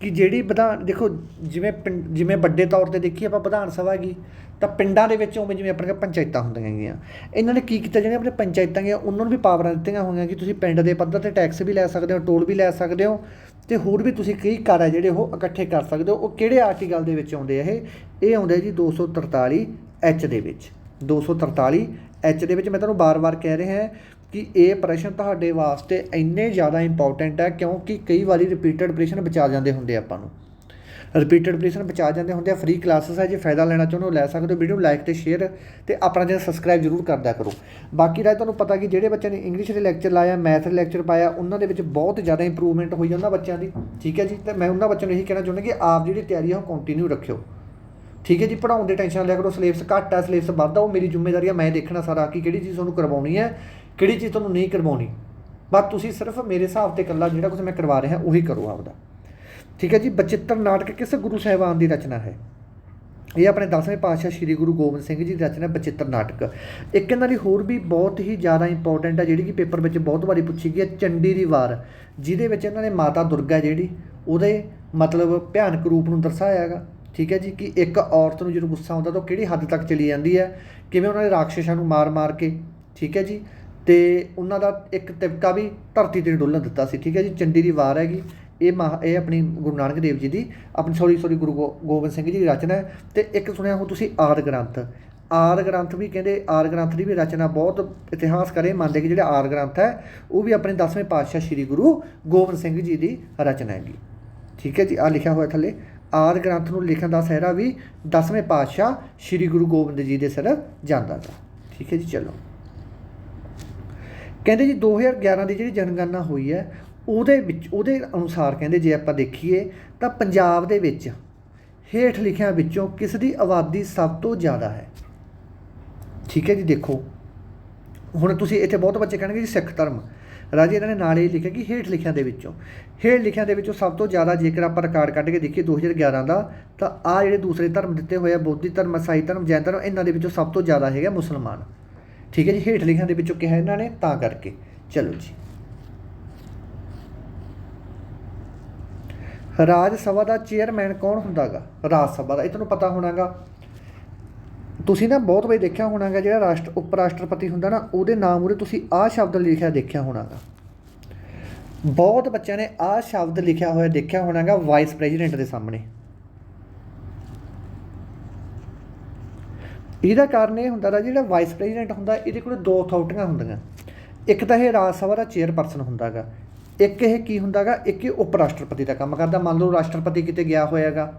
ਕਿ ਜਿਹੜੀ ਵਿਧਾਨ ਦੇਖੋ ਜਿਵੇਂ ਪਿੰਡ ਜਿਵੇਂ ਵੱਡੇ ਤੌਰ ਤੇ ਦੇਖੀਏ ਆਪਾਂ ਵਿਧਾਨ ਸਭਾ ਗਈ ਤਾਂ ਪਿੰਡਾਂ ਦੇ ਵਿੱਚ ਉਵੇਂ ਜਿਵੇਂ ਆਪਣੀਆਂ ਪੰਚਾਇਤਾਂ ਹੁੰਦੀਆਂ ਹੈਗੀਆਂ। ਇਹਨਾਂ ਨੇ ਕੀ ਕੀਤਾ, ਜਿਹੜੀਆਂ ਆਪਣੇ ਪੰਚਾਇਤਾਂ ਗੀਆਂ ਉਹਨਾਂ ਨੂੰ ਵੀ ਪਾਵਰਾਂ ਦਿੱਤੀਆਂ ਹੋਈਆਂ ਕਿ ਤੁਸੀਂ ਪਿੰਡ ਦੇ ਪੱਧਰ ਤੇ ਟੈਕਸ ਵੀ ਲੈ ਸਕਦੇ ਹੋ, ਟੋਲ ਵੀ ਲੈ ਸਕਦੇ ਹੋ, ਤੇ ਹੋਰ ਵੀ ਤੁਸੀਂ ਕਈ ਕਾਰ ਹੈ ਜਿਹੜੇ ਉਹ ਇਕੱਠੇ ਕਰ ਸਕਦੇ ਹੋ। ਉਹ ਕਿਹੜੇ ਆਰਟੀਕਲ ਦੇ ਵਿੱਚ ਆਉਂਦੇ ਆ ਇਹ? ਇਹ ਆਉਂਦੇ ਜੀ 243 ਐਚ ਦੇ ਵਿੱਚ। 243 ਐਚ ਦੇ ਵਿੱਚ ਮੈਂ ਤੁਹਾਨੂੰ ਬਾਰ-ਬਾਰ ਕਹਿ ਰਿਹਾ ਹਾਂ ਕਿ ਇਹ ਪ੍ਰਸ਼ਨ ਤੁਹਾਡੇ ਵਾਸਤੇ ਇੰਨੇ ਜ਼ਿਆਦਾ ਇੰਪੋਰਟੈਂਟ ਹੈ ਕਿਉਂਕਿ ਕਈ ਵਾਰੀ ਰਿਪੀਟਡ ਪ੍ਰਸ਼ਨ ਬਚਾ ਜਾਂਦੇ ਹੁੰਦੇ ਆਪਾਂ ਨੂੰ। ਰਿਪੀਟਡ ਪ੍ਰਸ਼ਨ ਬਚਾ ਜਾਂਦੇ ਹੁੰਦੇ ਆ ਫ੍ਰੀ ਕਲਾਸਿਸ ਹੈ, ਜੇ ਫਾਇਦਾ ਲੈਣਾ ਚਾਹੁੰਦੇ ਹੋ ਲੈ ਸਕਦੇ ਹੋ ਵੀਡੀਓ ਨੂੰ ਲਾਈਕ ਤੇ ਸ਼ੇਅਰ ਤੇ ਆਪਣਾ ਚੈਨਲ ਸਬਸਕ੍ਰਾਈਬ ਜ਼ਰੂਰ ਕਰਦਿਆ ਕਰੋ। ਬਾਕੀ ਰਾਜ ਤੁਹਾਨੂੰ ਪਤਾ ਕਿ ਜਿਹੜੇ ਬੱਚਿਆਂ ਨੇ ਇੰਗਲਿਸ਼ ਦੇ ਲੈਕਚਰ ਲਾਇਆ ਮੈਥ ਦੇ ਲੈਕਚਰ ਪਾਇਆ, ਉਹਨਾਂ ਦੇ ਵਿੱਚ ਬਹੁਤ ਜ਼ਿਆਦਾ ਇੰਪਰੂਵਮੈਂਟ ਹੋਈ ਉਹਨਾਂ ਬੱਚਿਆਂ ਦੀ। ਠੀਕ ਹੈ ਜੀ? ਤੇ ਮੈਂ ਉਹਨਾਂ ਬੱਚਿਆਂ ਨੂੰ ਇਹੀ ਕਹਿਣਾ ਚਾਹੁੰਦਾ ਕਿ ਆਪ ਜਿਹੜੀ ਤਿਆਰੀ ਹੈ ਉਹ ਕੰਟੀਨਿਊ ਰੱਖਿਓ। ਠੀਕ ਹੈ ਜੀ? ਪੜਾਉਣ ਦੇ ਟੈਨਸ਼ਨ ਲਿਆ ਕਰੋ ਸਿਲੇਬਸ ਘੱਟ ਆ ਸਿਲੇਬਸ ਵੱਧ ਆ, ਉਹ ਮੇਰੀ ਜ਼ਿੰਮੇਵਾਰੀ ਆ, ਮੈਂ ਦੇਖਣਾ ਸਾਰਾ ਕਿ ਕਿਹੜੀ ਚੀਜ਼ ਤੁਹਾਨੂੰ ਕਰਵਾਉਣੀ ਹੈ। ਕਿਹੜੀ ਚੀਜ਼ ਤੁਹਾਨੂੰ ਨਹੀਂ ਕਰਵਾਉਣੀ? ਬਸ ਤੁਸੀਂ ਸਿਰਫ ਮੇਰੇ ਹਿਸਾਬ ਤੇ ਇਕੱਲਾ ਜਿਹੜਾ ਕੁਝ ਮੈਂ ਕਰਵਾ ਰਿਹਾ, ਉਹੀ ਕਰੋ ਆਪਦਾ। ਠੀਕ ਹੈ ਜੀ? ਬਚਿੱਤਰ ਨਾਟਕ ਕਿਸ ਗੁਰੂ ਸਾਹਿਬਾਨ ਦੀ ਰਚਨਾ ਹੈ? ਇਹ ਆਪਣੇ 10ਵੇਂ ਪਾਤਸ਼ਾਹ ਸ੍ਰੀ ਗੁਰੂ ਗੋਬਿੰਦ ਸਿੰਘ ਜੀ ਦੀ ਰਚਨਾ ਬਚਿੱਤਰ ਨਾਟਕ। ਇੱਕ ਇਹਨਾਂ ਦੀ ਹੋਰ ਵੀ ਬਹੁਤ ਹੀ ਜ਼ਿਆਦਾ ਇੰਪੋਰਟੈਂਟ ਹੈ, ਜਿਹੜੀ ਕਿ ਪੇਪਰ ਵਿੱਚ ਬਹੁਤ ਵਾਰੀ ਪੁੱਛੀ ਗਈ ਹੈ, ਚੰਡੀ ਦੀ ਵਾਰ। ਜਿਹਦੇ ਵਿੱਚ ਇਹਨਾਂ ਨੇ ਮਾਤਾ ਦੁਰਗਾ ਜਿਹੜੀ, ਉਹਦੇ ਮਤਲਬ ਭਿਆਨਕ ਰੂਪ ਨੂੰ ਦਰਸਾਇਆ ਹੈਗਾ। ਠੀਕ ਹੈ ਜੀ? ਕਿ ਇੱਕ ਔਰਤ ਨੂੰ ਜਦੋਂ ਗੁੱਸਾ ਆਉਂਦਾ ਤਾਂ ਉਹ ਕਿਹੜੀ ਹੱਦ ਤੱਕ ਚਲੀ ਜਾਂਦੀ ਹੈ? ਕਿਵੇਂ ਉਹਨਾਂ ਨੇ ਰਾਖਸ਼ਾਂ ਨੂੰ ਮਾਰ-ਮਾਰ ਕੇ? ਠੀਕ ਹੈ ਜੀ? ਤੇ ਉਹਨਾਂ ਦਾ ਇੱਕ ਤਿਪਕਾ ਵੀ ਧਰਤੀ ਤੇ ਡੋਲਣ ਦਿੱਤਾ ਸੀ, ਠੀਕ ਹੈ ਜੀ? ਚੰਡੀ ਦੀ ਵਾਰ ਹੈਗੀ। ਇਹ ਮਹਾ, ਇਹ ਆਪਣੀ ਗੁਰੂ ਨਾਨਕ ਦੇਵ ਜੀ ਦੀ, ਆਪਣੀ ਸੌਰੀ ਸੌਰੀ ਗੁਰੂ ਗੋ- ਗੋਬਿੰਦ ਸਿੰਘ ਜੀ ਦੀ ਰਚਨਾ ਹੈ। ਤੇ ਇੱਕ ਸੁਣਿਆ ਹੋ ਤੁਸੀਂ ਆਦ ਗ੍ਰੰਥ। ਆਦ ਗ੍ਰੰਥ ਵੀ ਕਹਿੰਦੇ, ਆਦ ਗ੍ਰੰਥ ਦੀ ਵੀ ਰਚਨਾ ਬਹੁਤ ਇਤਿਹਾਸ ਕਰੇ, ਮੰਨਦੇ ਕਿ ਜਿਹੜਾ ਆਦ ਗ੍ਰੰਥ ਹੈ, ਉਹ ਵੀ ਆਪਣੇ 10ਵੇਂ ਪਾਤਸ਼ਾਹ ਸ੍ਰੀ ਗੁਰੂ ਗੋਬਿੰਦ ਸਿੰਘ ਜੀ ਦੀ ਰਚਨਾ ਹੈਗੀ। ਠੀਕ ਹੈ ਜੀ? ਆ ਲਿਖਿਆ ਹੋਇਆ ਥੱਲੇ। ਆਦ ਗ੍ਰੰਥ ਨੂੰ ਲਿਖਣ ਦਾ ਸਿਹਰਾ ਵੀ 10ਵੇਂ ਪਾਤਸ਼ਾਹ ਸ੍ਰੀ ਗੁਰੂ ਗੋਬਿੰਦ ਜੀ ਦੇ ਸਿਰ ਜਾਂਦਾ ਗਾ ਠੀਕ ਹੈ ਜੀ? ਚਲੋ। ਕਹਿੰਦੇ ਜੀ 2011 ਦੀ ਜਿਹੜੀ ਜਨਗਣਨਾ ਹੋਈ ਹੈ, ਉਹਦੇ ਵਿੱਚ, ਉਹਦੇ ਅਨੁਸਾਰ ਕਹਿੰਦੇ ਜੇ ਆਪਾਂ ਦੇਖੀਏ ਤਾਂ ਪੰਜਾਬ ਦੇ ਵਿੱਚ ਹੇਠ ਲਿਖਿਆਂ ਵਿੱਚੋਂ ਕਿਸ ਦੀ ਆਬਾਦੀ ਸਭ ਤੋਂ ਜ਼ਿਆਦਾ ਹੈ? ਠੀਕ ਹੈ ਜੀ, ਦੇਖੋ। ਹੁਣ ਤੁਸੀਂ ਇੱਥੇ ਬਹੁਤ ਬੱਚੇ ਕਹਿਣਗੇ ਜੀ ਸਿੱਖ ਧਰਮ। ਰਾਜੇ ਇਹਨਾਂ ਨੇ ਨਾਲ ਹੀ ਲਿਖਿਆ ਕਿ ਹੇਠ ਲਿਖਿਆਂ ਦੇ ਵਿੱਚੋਂ। ਹੇਠ ਲਿਖਿਆਂ ਦੇ ਵਿੱਚੋਂ ਸਭ ਤੋਂ ਜ਼ਿਆਦਾ ਜੇਕਰ ਆਪਾਂ ਰਿਕਾਰਡ ਕੱਢ ਕੇ ਦੇਖੀਏ 2011 ਦਾ, ਤਾਂ ਆ ਜਿਹੜੇ ਦੂਸਰੇ ਧਰਮ ਦਿੱਤੇ ਹੋਏ ਆ, ਬੋਧੀ ਧਰਮ, ਇਸਾਈ ਧਰਮ, ਜੈਨ ਧਰਮ, ਇਹਨਾਂ ਦੇ ਵਿੱਚੋਂ ਸਭ ਤੋਂ ਜ਼ਿਆਦਾ ਹੈਗਾ ਮੁਸਲਮਾਨ। ਠੀਕ ਹੈ ਜੀ, ਹੇਠ ਲਿਖਿਆਂ ਦੇ ਵਿੱਚੋਂ ਕਿਹਾ ਇਹਨਾਂ ਨੇ, ਤਾਂ ਕਰਕੇ। ਚਲੋ ਜੀ। ਰਾਜ ਸਭਾ ਦਾ ਚੇਅਰਮੈਨ ਕੌਣ ਹੁੰਦਾਗਾ? ਰਾਜ ਸਭਾ ਦਾ, ਇਹ ਤੁਹਾਨੂੰ ਪਤਾ ਹੋਣਾਗਾ। ਤੁਸੀਂ ਨਾ ਬਹੁਤ ਵਾਰੀ ਦੇਖਿਆ ਹੋਣਾਗਾ, ਜਿਹੜਾ ਰਾਸ਼ਟਰ ਉਪ ਰਾਸ਼ਟਰਪਤੀ ਹੁੰਦਾ ਨਾ, ਉਹਦੇ ਨਾਮ ਉਰੇ ਤੁਸੀਂ ਆਹ ਸ਼ਬਦ ਲਿਖਿਆ, ਦੇਖਿਆ ਹੋਣਾਗਾ। ਬਹੁਤ ਬੱਚਿਆਂ ਨੇ ਆਹ ਸ਼ਬਦ ਲਿਖਿਆ ਹੋਇਆ, ਦੇਖਿਆ ਹੋਣਾਗਾ ਵਾਈਸ ਪ੍ਰੈਜ਼ੀਡੈਂਟ ਦੇ ਸਾਹਮਣੇ। ਇਹਦਾ ਕਾਰਨ ਇਹ ਹੁੰਦਾ ਰਾ ਜਿਹੜਾ ਵਾਈਸ ਪ੍ਰੈਜ਼ੀਡੈਂਟ ਹੁੰਦਾ, ਇਹਦੇ ਕੋਲ ਦੋ ਅਥਾਰਟੀਆਂ ਹੁੰਦੀਆਂ। ਇੱਕ ਤਾਂ ਇਹ ਰਾਜ ਸਭਾ ਦਾ ਚੇਅਰਪਰਸਨ ਹੁੰਦਾਗਾ। ਇੱਕ ਇਹ ਕੀ ਹੁੰਦਾਗਾ? ਇੱਕ ਇਹ ਉਪ ਰਾਸ਼ਟਰਪਤੀ ਦਾ ਕੰਮ ਕਰਦਾ। ਮੰਨ ਲਓ ਰਾਸ਼ਟਰਪਤੀ ਕਿਤੇ ਗਿਆ ਹੋਇਆਗਾ,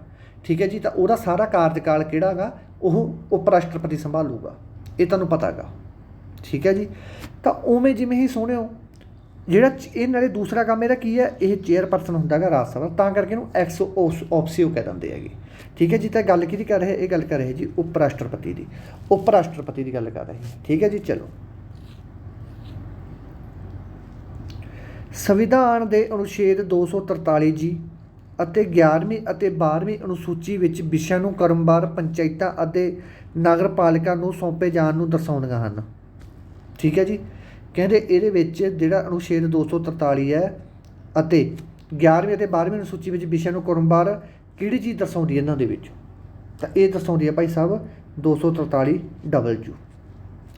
ਠੀਕ ਹੈ ਜੀ, ਤਾਂ ਉਹਦਾ ਸਾਰਾ ਕਾਰਜਕਾਲ ਕਿਹੜਾਗਾ? ਉਹ ਉਪ ਰਾਸ਼ਟਰਪਤੀ ਸੰਭਾਲੂਗਾ। ਇਹ ਤੁਹਾਨੂੰ ਪਤਾਗਾ। ਠੀਕ ਹੈ ਜੀ? ਤਾਂ ਉਵੇਂ ਜਿਵੇਂ ਹੀ ਸੁਣਿਓ, ਜਿਹੜਾ ਇਹ ਨਾਲੇ ਦੂਸਰਾ ਕੰਮ ਇਹਦਾ ਕੀ ਹੈ? ਇਹ ਚੇਅਰਪਰਸਨ ਹੁੰਦਾਗਾ ਰਾਜ ਸਭਾ। ਤਾਂ ਕਰਕੇ ਇਹਨੂੰ ਐਕਸ ਆਪਸੀਓ ਕਹਿ ਦਿੰਦੇ ਹੈਗੇ। ਠੀਕ ਹੈ ਜੀ, ਤਾਂ ਗੱਲ ਕਿਹਦੀ ਕਰ ਰਹੇ? ਇਹ ਗੱਲ ਕਰ ਰਹੇ ਜੀ ਉਪ ਰਾਸ਼ਟਰਪਤੀ ਦੀ। ਉਪ ਰਾਸ਼ਟਰਪਤੀ ਦੀ ਗੱਲ ਕਰ ਰਹੇ ਠੀਕ ਹੈ ਜੀ, ਚਲੋ। ਸੰਵਿਧਾਨ ਦੇ ਅਨੁਛੇਦ 243 ਜੀ ਅਤੇ 11ਵੀਂ ਅਤੇ 12ਵੀਂ ਅਨੁਸੂਚੀ ਵਿੱਚ ਵਿਸ਼ਿਆਂ ਨੂੰ ਕਰਮਵਾਰ ਪੰਚਾਇਤਾਂ ਅਤੇ ਨਗਰਪਾਲਿਕਾ ਨੂੰ ਸੌਂਪੇ ਜਾਣ ਨੂੰ ਦਰਸਾਉਂਦੀਆਂ ਹਨ। ਠੀਕ ਹੈ ਜੀ? ਕਹਿੰਦੇ ਇਹਦੇ ਵਿੱਚ ਜਿਹੜਾ ਅਨੁਛੇਦ 243 ਹੈ ਅਤੇ 11ਵੀਂ ਅਤੇ 12ਵੀਂ ਅਨੁਸੂਚੀ ਵਿੱਚ ਵਿਸ਼ਿਆਂ ਨੂੰ ਕਰਮਵਾਰ ਕਿਹੜੀ ਚੀਜ਼ ਦਰਸਾਉਂਦੀ ਹੈ ਇਹਨਾਂ ਦੇ ਵਿੱਚ? ਤਾਂ ਇਹ ਦਰਸਾਉਂਦੀ ਹੈ ਭਾਈ ਸਾਹਿਬ 243 ਡਬਲ ਜੂ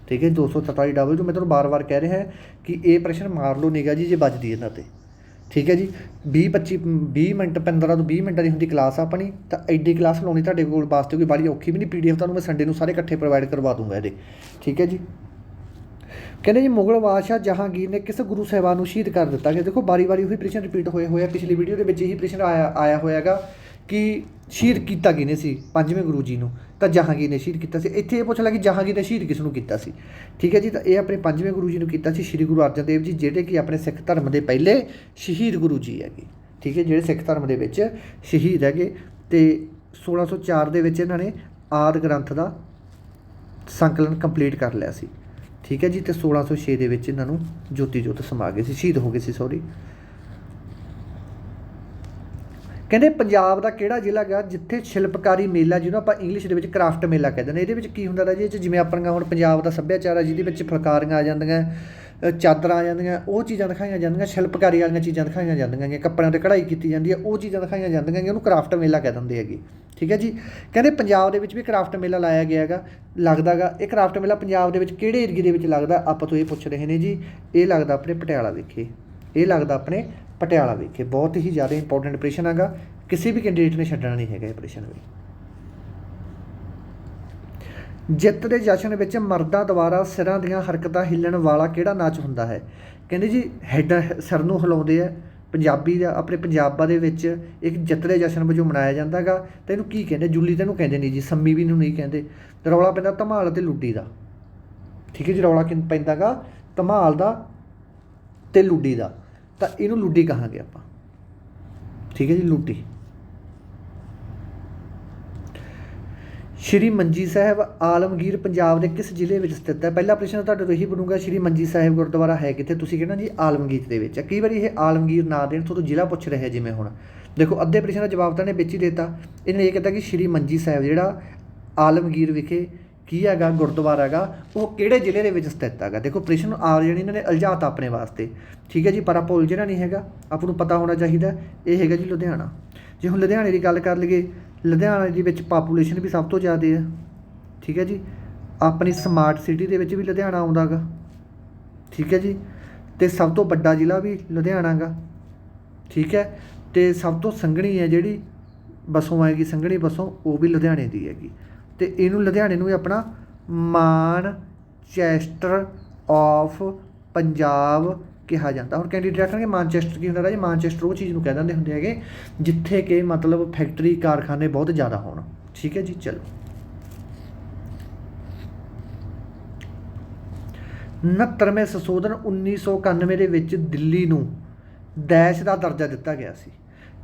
ਠੀਕ ਹੈ 243 ਡਬਲ ਜੋ ਮੈਂ ਤੁਹਾਨੂੰ ਬਾਰ-ਬਾਰ ਕਹਿ ਰਿਹਾ ਕਿ ਇਹ ਪ੍ਰਸ਼ਨ ਮਾਰ ਲਓ ਨਿਗਾ ਜੀ, ਜੇ ਵੱਜਦੀ ਇਹਨਾਂ ਤੇ। ਠੀਕ ਹੈ ਜੀ 20 25 20 ਮਿੰਟ 15 ਤੋਂ 20 ਮਿੰਟਾਂ ਦੀ ਹੁੰਦੀ ਕਲਾਸ ਆਪਣੀ, ਤਾਂ ਐਡੀ ਕਲਾਸ ਲਾਉਣੀ ਤੁਹਾਡੇ ਕੋਲ ਵਾਸਤੇ ਕੋਈ ਬੜੀ ਔਖੀ ਵੀ ਨਹੀਂ। ਪੀਡੀਐਫ ਤੁਹਾਨੂੰ ਮੈਂ ਸੰਡੇ ਨੂੰ ਸਾਰੇ ਇਕੱਠੇ ਪ੍ਰੋਵਾਈਡ ਕਰਵਾ ਦੂੰਗਾ ਇਹਦੇ। ਠੀਕ ਹੈ ਜੀ। ਕਹਿੰਦੇ ਜੀ, ਮੁਗਲ ਬਾਦਸ਼ਾਹ ਜਹਾਂਗੀਰ ਨੇ ਕਿਸ ਗੁਰੂ ਸਾਹਿਬਾਨ ਨੂੰ ਸ਼ਹੀਦ ਕਰ ਦਿੱਤਾ ਕਿ ਦੇਖੋ ਬਾਰੀ-ਬਾਰੀ ਉਹੀ ਪ੍ਰਸ਼ਨ ਰਿਪੀਟ ਹੋਏ ਹੋਏ ਆ। ਪਿਛਲੀ ਵੀਡੀਓ ਦੇ ਵਿੱਚ ਇਹੀ ਪ੍ਰਸ਼ਨ ਆਇਆ ਆਇਆ ਹੋਇਆਗਾ। ਕਿ ਸ਼ਹੀਦ ਕੀਤਾ ਕਿਹਨੇ ਸੀ? ਪੰਜਵੇਂ ਗੁਰੂ ਜੀ ਨੂੰ। ਤਾਂ ਜਹਾਂਗੀਰ ਨੇ ਸ਼ਹੀਦ ਕੀਤਾ ਸੀ। ਇੱਥੇ ਇਹ ਪੁੱਛ ਲਿਆ ਕਿ ਜਹਾਂਗੀਰ ਨੇ ਸ਼ਹੀਦ ਕਿਸ ਨੂੰ ਕੀਤਾ ਸੀ? ਠੀਕ ਹੈ ਜੀ, ਤਾਂ ਇਹ ਆਪਣੇ ਪੰਜਵੇਂ ਗੁਰੂ ਜੀ ਨੂੰ ਕੀਤਾ ਸੀ, ਸ੍ਰੀ ਗੁਰੂ ਅਰਜਨ ਦੇਵ ਜੀ, ਜਿਹੜੇ ਕਿ ਆਪਣੇ ਸਿੱਖ ਧਰਮ ਦੇ ਪਹਿਲੇ ਸ਼ਹੀਦ ਗੁਰੂ ਜੀ ਹੈਗੇ। ਠੀਕ ਹੈ, ਜਿਹੜੇ ਸਿੱਖ ਧਰਮ ਦੇ ਵਿੱਚ ਸ਼ਹੀਦ ਹੈਗੇ। ਤੇ 1604 ਦੇ ਵਿੱਚ ਇਹਨਾਂ ਨੇ ਆਦ ਗ੍ਰੰਥ ਦਾ ਸੰਕਲਨ ਕੰਪਲੀਟ ਕਰ ਲਿਆ ਸੀ। ਠੀਕ ਹੈ ਜੀ, ਤੇ 1606 ਦੇ ਵਿੱਚ ਇਹਨਾਂ ਨੂੰ ਜੋਤੀ ਜੋਤ ਸਮਾ ਗਏ ਸੀ। ਸ਼ਹੀਦ ਹੋ ਗਏ ਸੀ ਸੌਰੀ ਕਹਿੰਦੇ ਪੰਜਾਬ ਦਾ ਕਿਹੜਾ ਜ਼ਿਲ੍ਹਾ ਗਾ ਜਿੱਥੇ ਸ਼ਿਲਪਕਾਰੀ ਮੇਲਾ, ਜਿਹਨੂੰ ਆਪਾਂ ਇੰਗਲਿਸ਼ ਦੇ ਵਿੱਚ ਕਰਾਫਟ ਮੇਲਾ ਕਹਿੰਦੇ ਨੇ, ਇਹਦੇ ਵਿੱਚ ਕੀ ਹੁੰਦਾ ਰਾਜੀ? ਇਹ 'ਚ ਜਿਵੇਂ ਆਪਣੀਆਂ ਹੁਣ ਪੰਜਾਬ ਦਾ ਸੱਭਿਆਚਾਰ ਹੈ ਜਿਹਦੇ ਵਿੱਚ ਫੁਲਕਾਰੀਆਂ ਆ ਜਾਂਦੀਆਂ ਚਾਦਰਾਂ ਆ ਜਾਂਦੀਆਂ, ਉਹ ਚੀਜ਼ਾਂ ਦਿਖਾਈਆਂ ਜਾਂਦੀਆਂ, ਸ਼ਿਲਪਕਾਰੀ ਵਾਲੀਆਂ ਚੀਜ਼ਾਂ ਦਿਖਾਈਆਂ ਜਾਂਦੀਆਂ ਗੀਆਂ, ਕੱਪੜਿਆਂ ਤੇ ਕਢਾਈ ਕੀਤੀ ਜਾਂਦੀ ਹੈ ਉਹ ਚੀਜ਼ਾਂ ਦਿਖਾਈਆਂ ਜਾਂਦੀਆਂ ਗੀਆਂ, ਉਹਨੂੰ ਕਰਾਫਟ ਮੇਲਾ ਕਹਿ ਦਿੰਦੇ ਹੈਗੇ। ਠੀਕ ਹੈ ਜੀ? ਕਹਿੰਦੇ ਪੰਜਾਬ ਦੇ ਵਿੱਚ ਵੀ ਕਰਾਫਟ ਮੇਲਾ ਲਾਇਆ ਗਿਆ ਹੈਗਾ ਲੱਗਦਾਗਾ ਇਹ ਕਰਾਫਟ ਮੇਲਾ ਪੰਜਾਬ ਦੇ ਵਿੱਚ ਕਿਹੜੇ ਏਰੀਏ ਦੇ ਵਿੱਚ ਲੱਗਦਾ, ਆਪਾਂ ਤੋਂ ਇਹ ਪੁੱਛ ਰਹੇ ਨੇ ਜੀ, ਇਹ ਲੱਗਦਾ ਆਪਣੇ ਪਟਿਆਲਾ ਵਿਖੇ। ਇਹ ਲੱਗਦਾ ਆਪਣੇ ਪਟਿਆਲਾ ਵਿਖੇ। ਬਹੁਤ ਹੀ ਜ਼ਿਆਦਾ ਇੰਪੋਰਟੈਂਟ ਪ੍ਰਸ਼ਨ ਹੈਗਾ। ਕਿਸੇ ਵੀ ਕੈਂਡੀਡੇਟ ਨੇ ਛੱਡਣਾ ਨਹੀਂ ਹੈਗਾ ਇਹ ਪ੍ਰਸ਼ਨ ਵੀ। ਜਿੱਤ ਦੇ ਜਸ਼ਨ ਵਿੱਚ ਮਰਦਾਂ ਦੁਆਰਾ ਸਿਰਾਂ ਦੀਆਂ ਹਰਕਤਾਂ ਹਿੱਲਣ ਵਾਲਾ ਕਿਹੜਾ ਨਾਚ ਹੁੰਦਾ ਹੈ? ਕਹਿੰਦੇ ਜੀ ਹੈਡ ਸਿਰ ਨੂੰ ਹਿਲਾਉਂਦੇ ਆ। ਪੰਜਾਬੀ ਦਾ, ਆਪਣੇ ਪੰਜਾਬਾਂ ਦੇ ਵਿੱਚ ਇੱਕ ਜਿੱਤ ਦੇ ਜਸ਼ਨ ਵਜੋਂ ਮਨਾਇਆ ਜਾਂਦਾਗਾ ਤੇ ਇਹਨੂੰ ਕੀ ਕਹਿੰਦੇ? ਜੁੱਲੀ ਤੈਨੂੰ ਕਹਿੰਦੇ ਨਹੀਂ ਜੀ, ਸੰਮੀ ਵੀ ਨੂੰ ਨਹੀਂ ਕਹਿੰਦੇ। ਰੌਲਾ ਪੈਂਦਾ ਧਮਾਲ ਅਤੇ ਲੁੱਡੀ ਦਾ। ਠੀਕ ਹੈ ਜੀ, ਰੌਲਾ ਕਿਨ ਪੈਂਦਾਗਾ। ਧਮਾਲ ਦਾ ਤੇ ਲੁੱਡੀ ਦਾ। ਤਾਂ ਇਹਨੂੰ ਲੁੱਡੀ ਕਹਾਂਗੇ ਆਪਾਂ। ਠੀਕ ਹੈ ਜੀ, ਲੁੱਡੀ। ਸ਼੍ਰੀ ਮੰਜੀ ਸਾਹਿਬ ਆਲਮਗੀਰ ਪੰਜਾਬ ਦੇ ਕਿਸ ਜ਼ਿਲ੍ਹੇ ਵਿੱਚ ਸਥਿਤ ਹੈ? ਪਹਿਲਾ ਪ੍ਰਸ਼ਨ ਤੁਹਾਡੇ ਤੋਂ ਇਹੀ ਬਣੂਗਾ, ਸ਼੍ਰੀ ਮੰਜੀ ਸਾਹਿਬ ਗੁਰਦੁਆਰਾ ਹੈ ਕਿੱਥੇ? ਤੁਸੀਂ ਕਹਿਣਾ ਜੀ ਆਲਮਗੀਰ ਦੇ ਵਿੱਚ। ਹੈ ਕਈ ਵਾਰੀ ਇਹ ਆਲਮਗੀਰ ਨਾ ਦੇਣ ਤੁਹਾਨੂੰ ਜ਼ਿਲ੍ਹਾ ਪੁੱਛ ਰਿਹਾ ਜਿਵੇਂ ਹੁਣ। ਦੇਖੋ, ਅੱਧੇ ਪ੍ਰਸ਼ਨ ਦਾ ਜਵਾਬ ਤਾਂ ਨੇ ਵਿੱਚ ਹੀ ਦਿੱਤਾ। ਇਹਨੇ ਇਹ ਕਹਿੰਦਾ ਕਿ ਸ਼੍ਰੀ ਮੰਜੀ ਸਾਹਿਬ ਜਿਹੜਾ ਆਲਮਗੀਰ ਵਿਖੇ ਕੀ ਹੈਗਾ, ਗੁਰਦੁਆਰਾ ਹੈਗਾ, ਉਹ ਕਿਹੜੇ ਜ਼ਿਲ੍ਹੇ ਦੇ ਵਿੱਚ ਸਥਿਤ ਹੈਗਾ। ਦੇਖੋ ਪ੍ਰਸ਼ਨ ਆ ਜਿਹੜੀ ਇਹਨਾਂ ਨੇ ਅਲਝਾਤਾ ਆਪਣੇ ਵਾਸਤੇ। ਠੀਕ ਹੈ ਜੀ, ਪਰ ਆਪਾਂ ਉਲਝਣਾ ਨਹੀਂ ਹੈਗਾ, ਆਪਾਂ ਨੂੰ ਪਤਾ ਹੋਣਾ ਚਾਹੀਦਾ, ਇਹ ਹੈਗਾ ਜੀ ਲੁਧਿਆਣਾ। ਜੇ ਹੁਣ ਲੁਧਿਆਣੇ ਦੀ ਗੱਲ ਕਰ ਲਈਏ, ਲੁਧਿਆਣਾ ਦੇ ਵਿੱਚ ਪਾਪੂਲੇਸ਼ਨ ਵੀ ਸਭ ਤੋਂ ਜ਼ਿਆਦਾ ਹੈ ਠੀਕ ਹੈ ਜੀ, ਆਪਣੀ ਸਮਾਰਟ ਸਿਟੀ ਦੇ ਵਿੱਚ ਵੀ ਲੁਧਿਆਣਾ ਆਉਂਦਾ ਗਾ ਠੀਕ ਹੈ ਜੀ, ਤੇ ਸਭ ਤੋਂ ਵੱਡਾ ਜ਼ਿਲ੍ਹਾ ਵੀ ਲੁਧਿਆਣਾ ਗਾ ਠੀਕ ਹੈ, ਤੇ ਸਭ ਤੋਂ ਸੰਘਣੀ ਹੈ ਜਿਹੜੀ ਬੱਸੋਂ ਆਏਗੀ, ਸੰਘਣੀ ਬੱਸੋਂ, ਉਹ ਵੀ ਲੁਧਿਆਣੇ ਦੀ ਹੈਗੀ। ਅਤੇ ਇਹਨੂੰ ਲੁਧਿਆਣੇ ਨੂੰ ਆਪਣਾ ਮਾਨ ਚੈਸਟਰ ਆਫ ਪੰਜਾਬ ਕਿਹਾ ਜਾਂਦਾ। ਹੁਣ ਕੈਂਡੀਡੇਟ ਆਖਣਗੇ ਮਾਨਚੈਸਟਰ ਕੀ ਹੁੰਦਾ ਰਾਜੇ? ਮਾਨਚੈਸਟਰ ਉਹ ਚੀਜ਼ ਨੂੰ ਕਹਿ ਦਿੰਦੇ ਹੁੰਦੇ ਹੈਗੇ, ਜਿੱਥੇ ਕਿ ਮਤਲਬ ਫੈਕਟਰੀ, ਕਾਰਖਾਨੇ ਬਹੁਤ ਜ਼ਿਆਦਾ ਹੋਣ। ਠੀਕ ਹੈ ਜੀ, ਚਲੋ। 69ਵੇਂ ਸੰਸ਼ੋਧਨ 1991 ਦੇ ਵਿੱਚ ਦਿੱਲੀ ਨੂੰ ਦੇਸ਼ ਦਾ ਦਰਜਾ ਦਿੱਤਾ ਗਿਆ ਸੀ।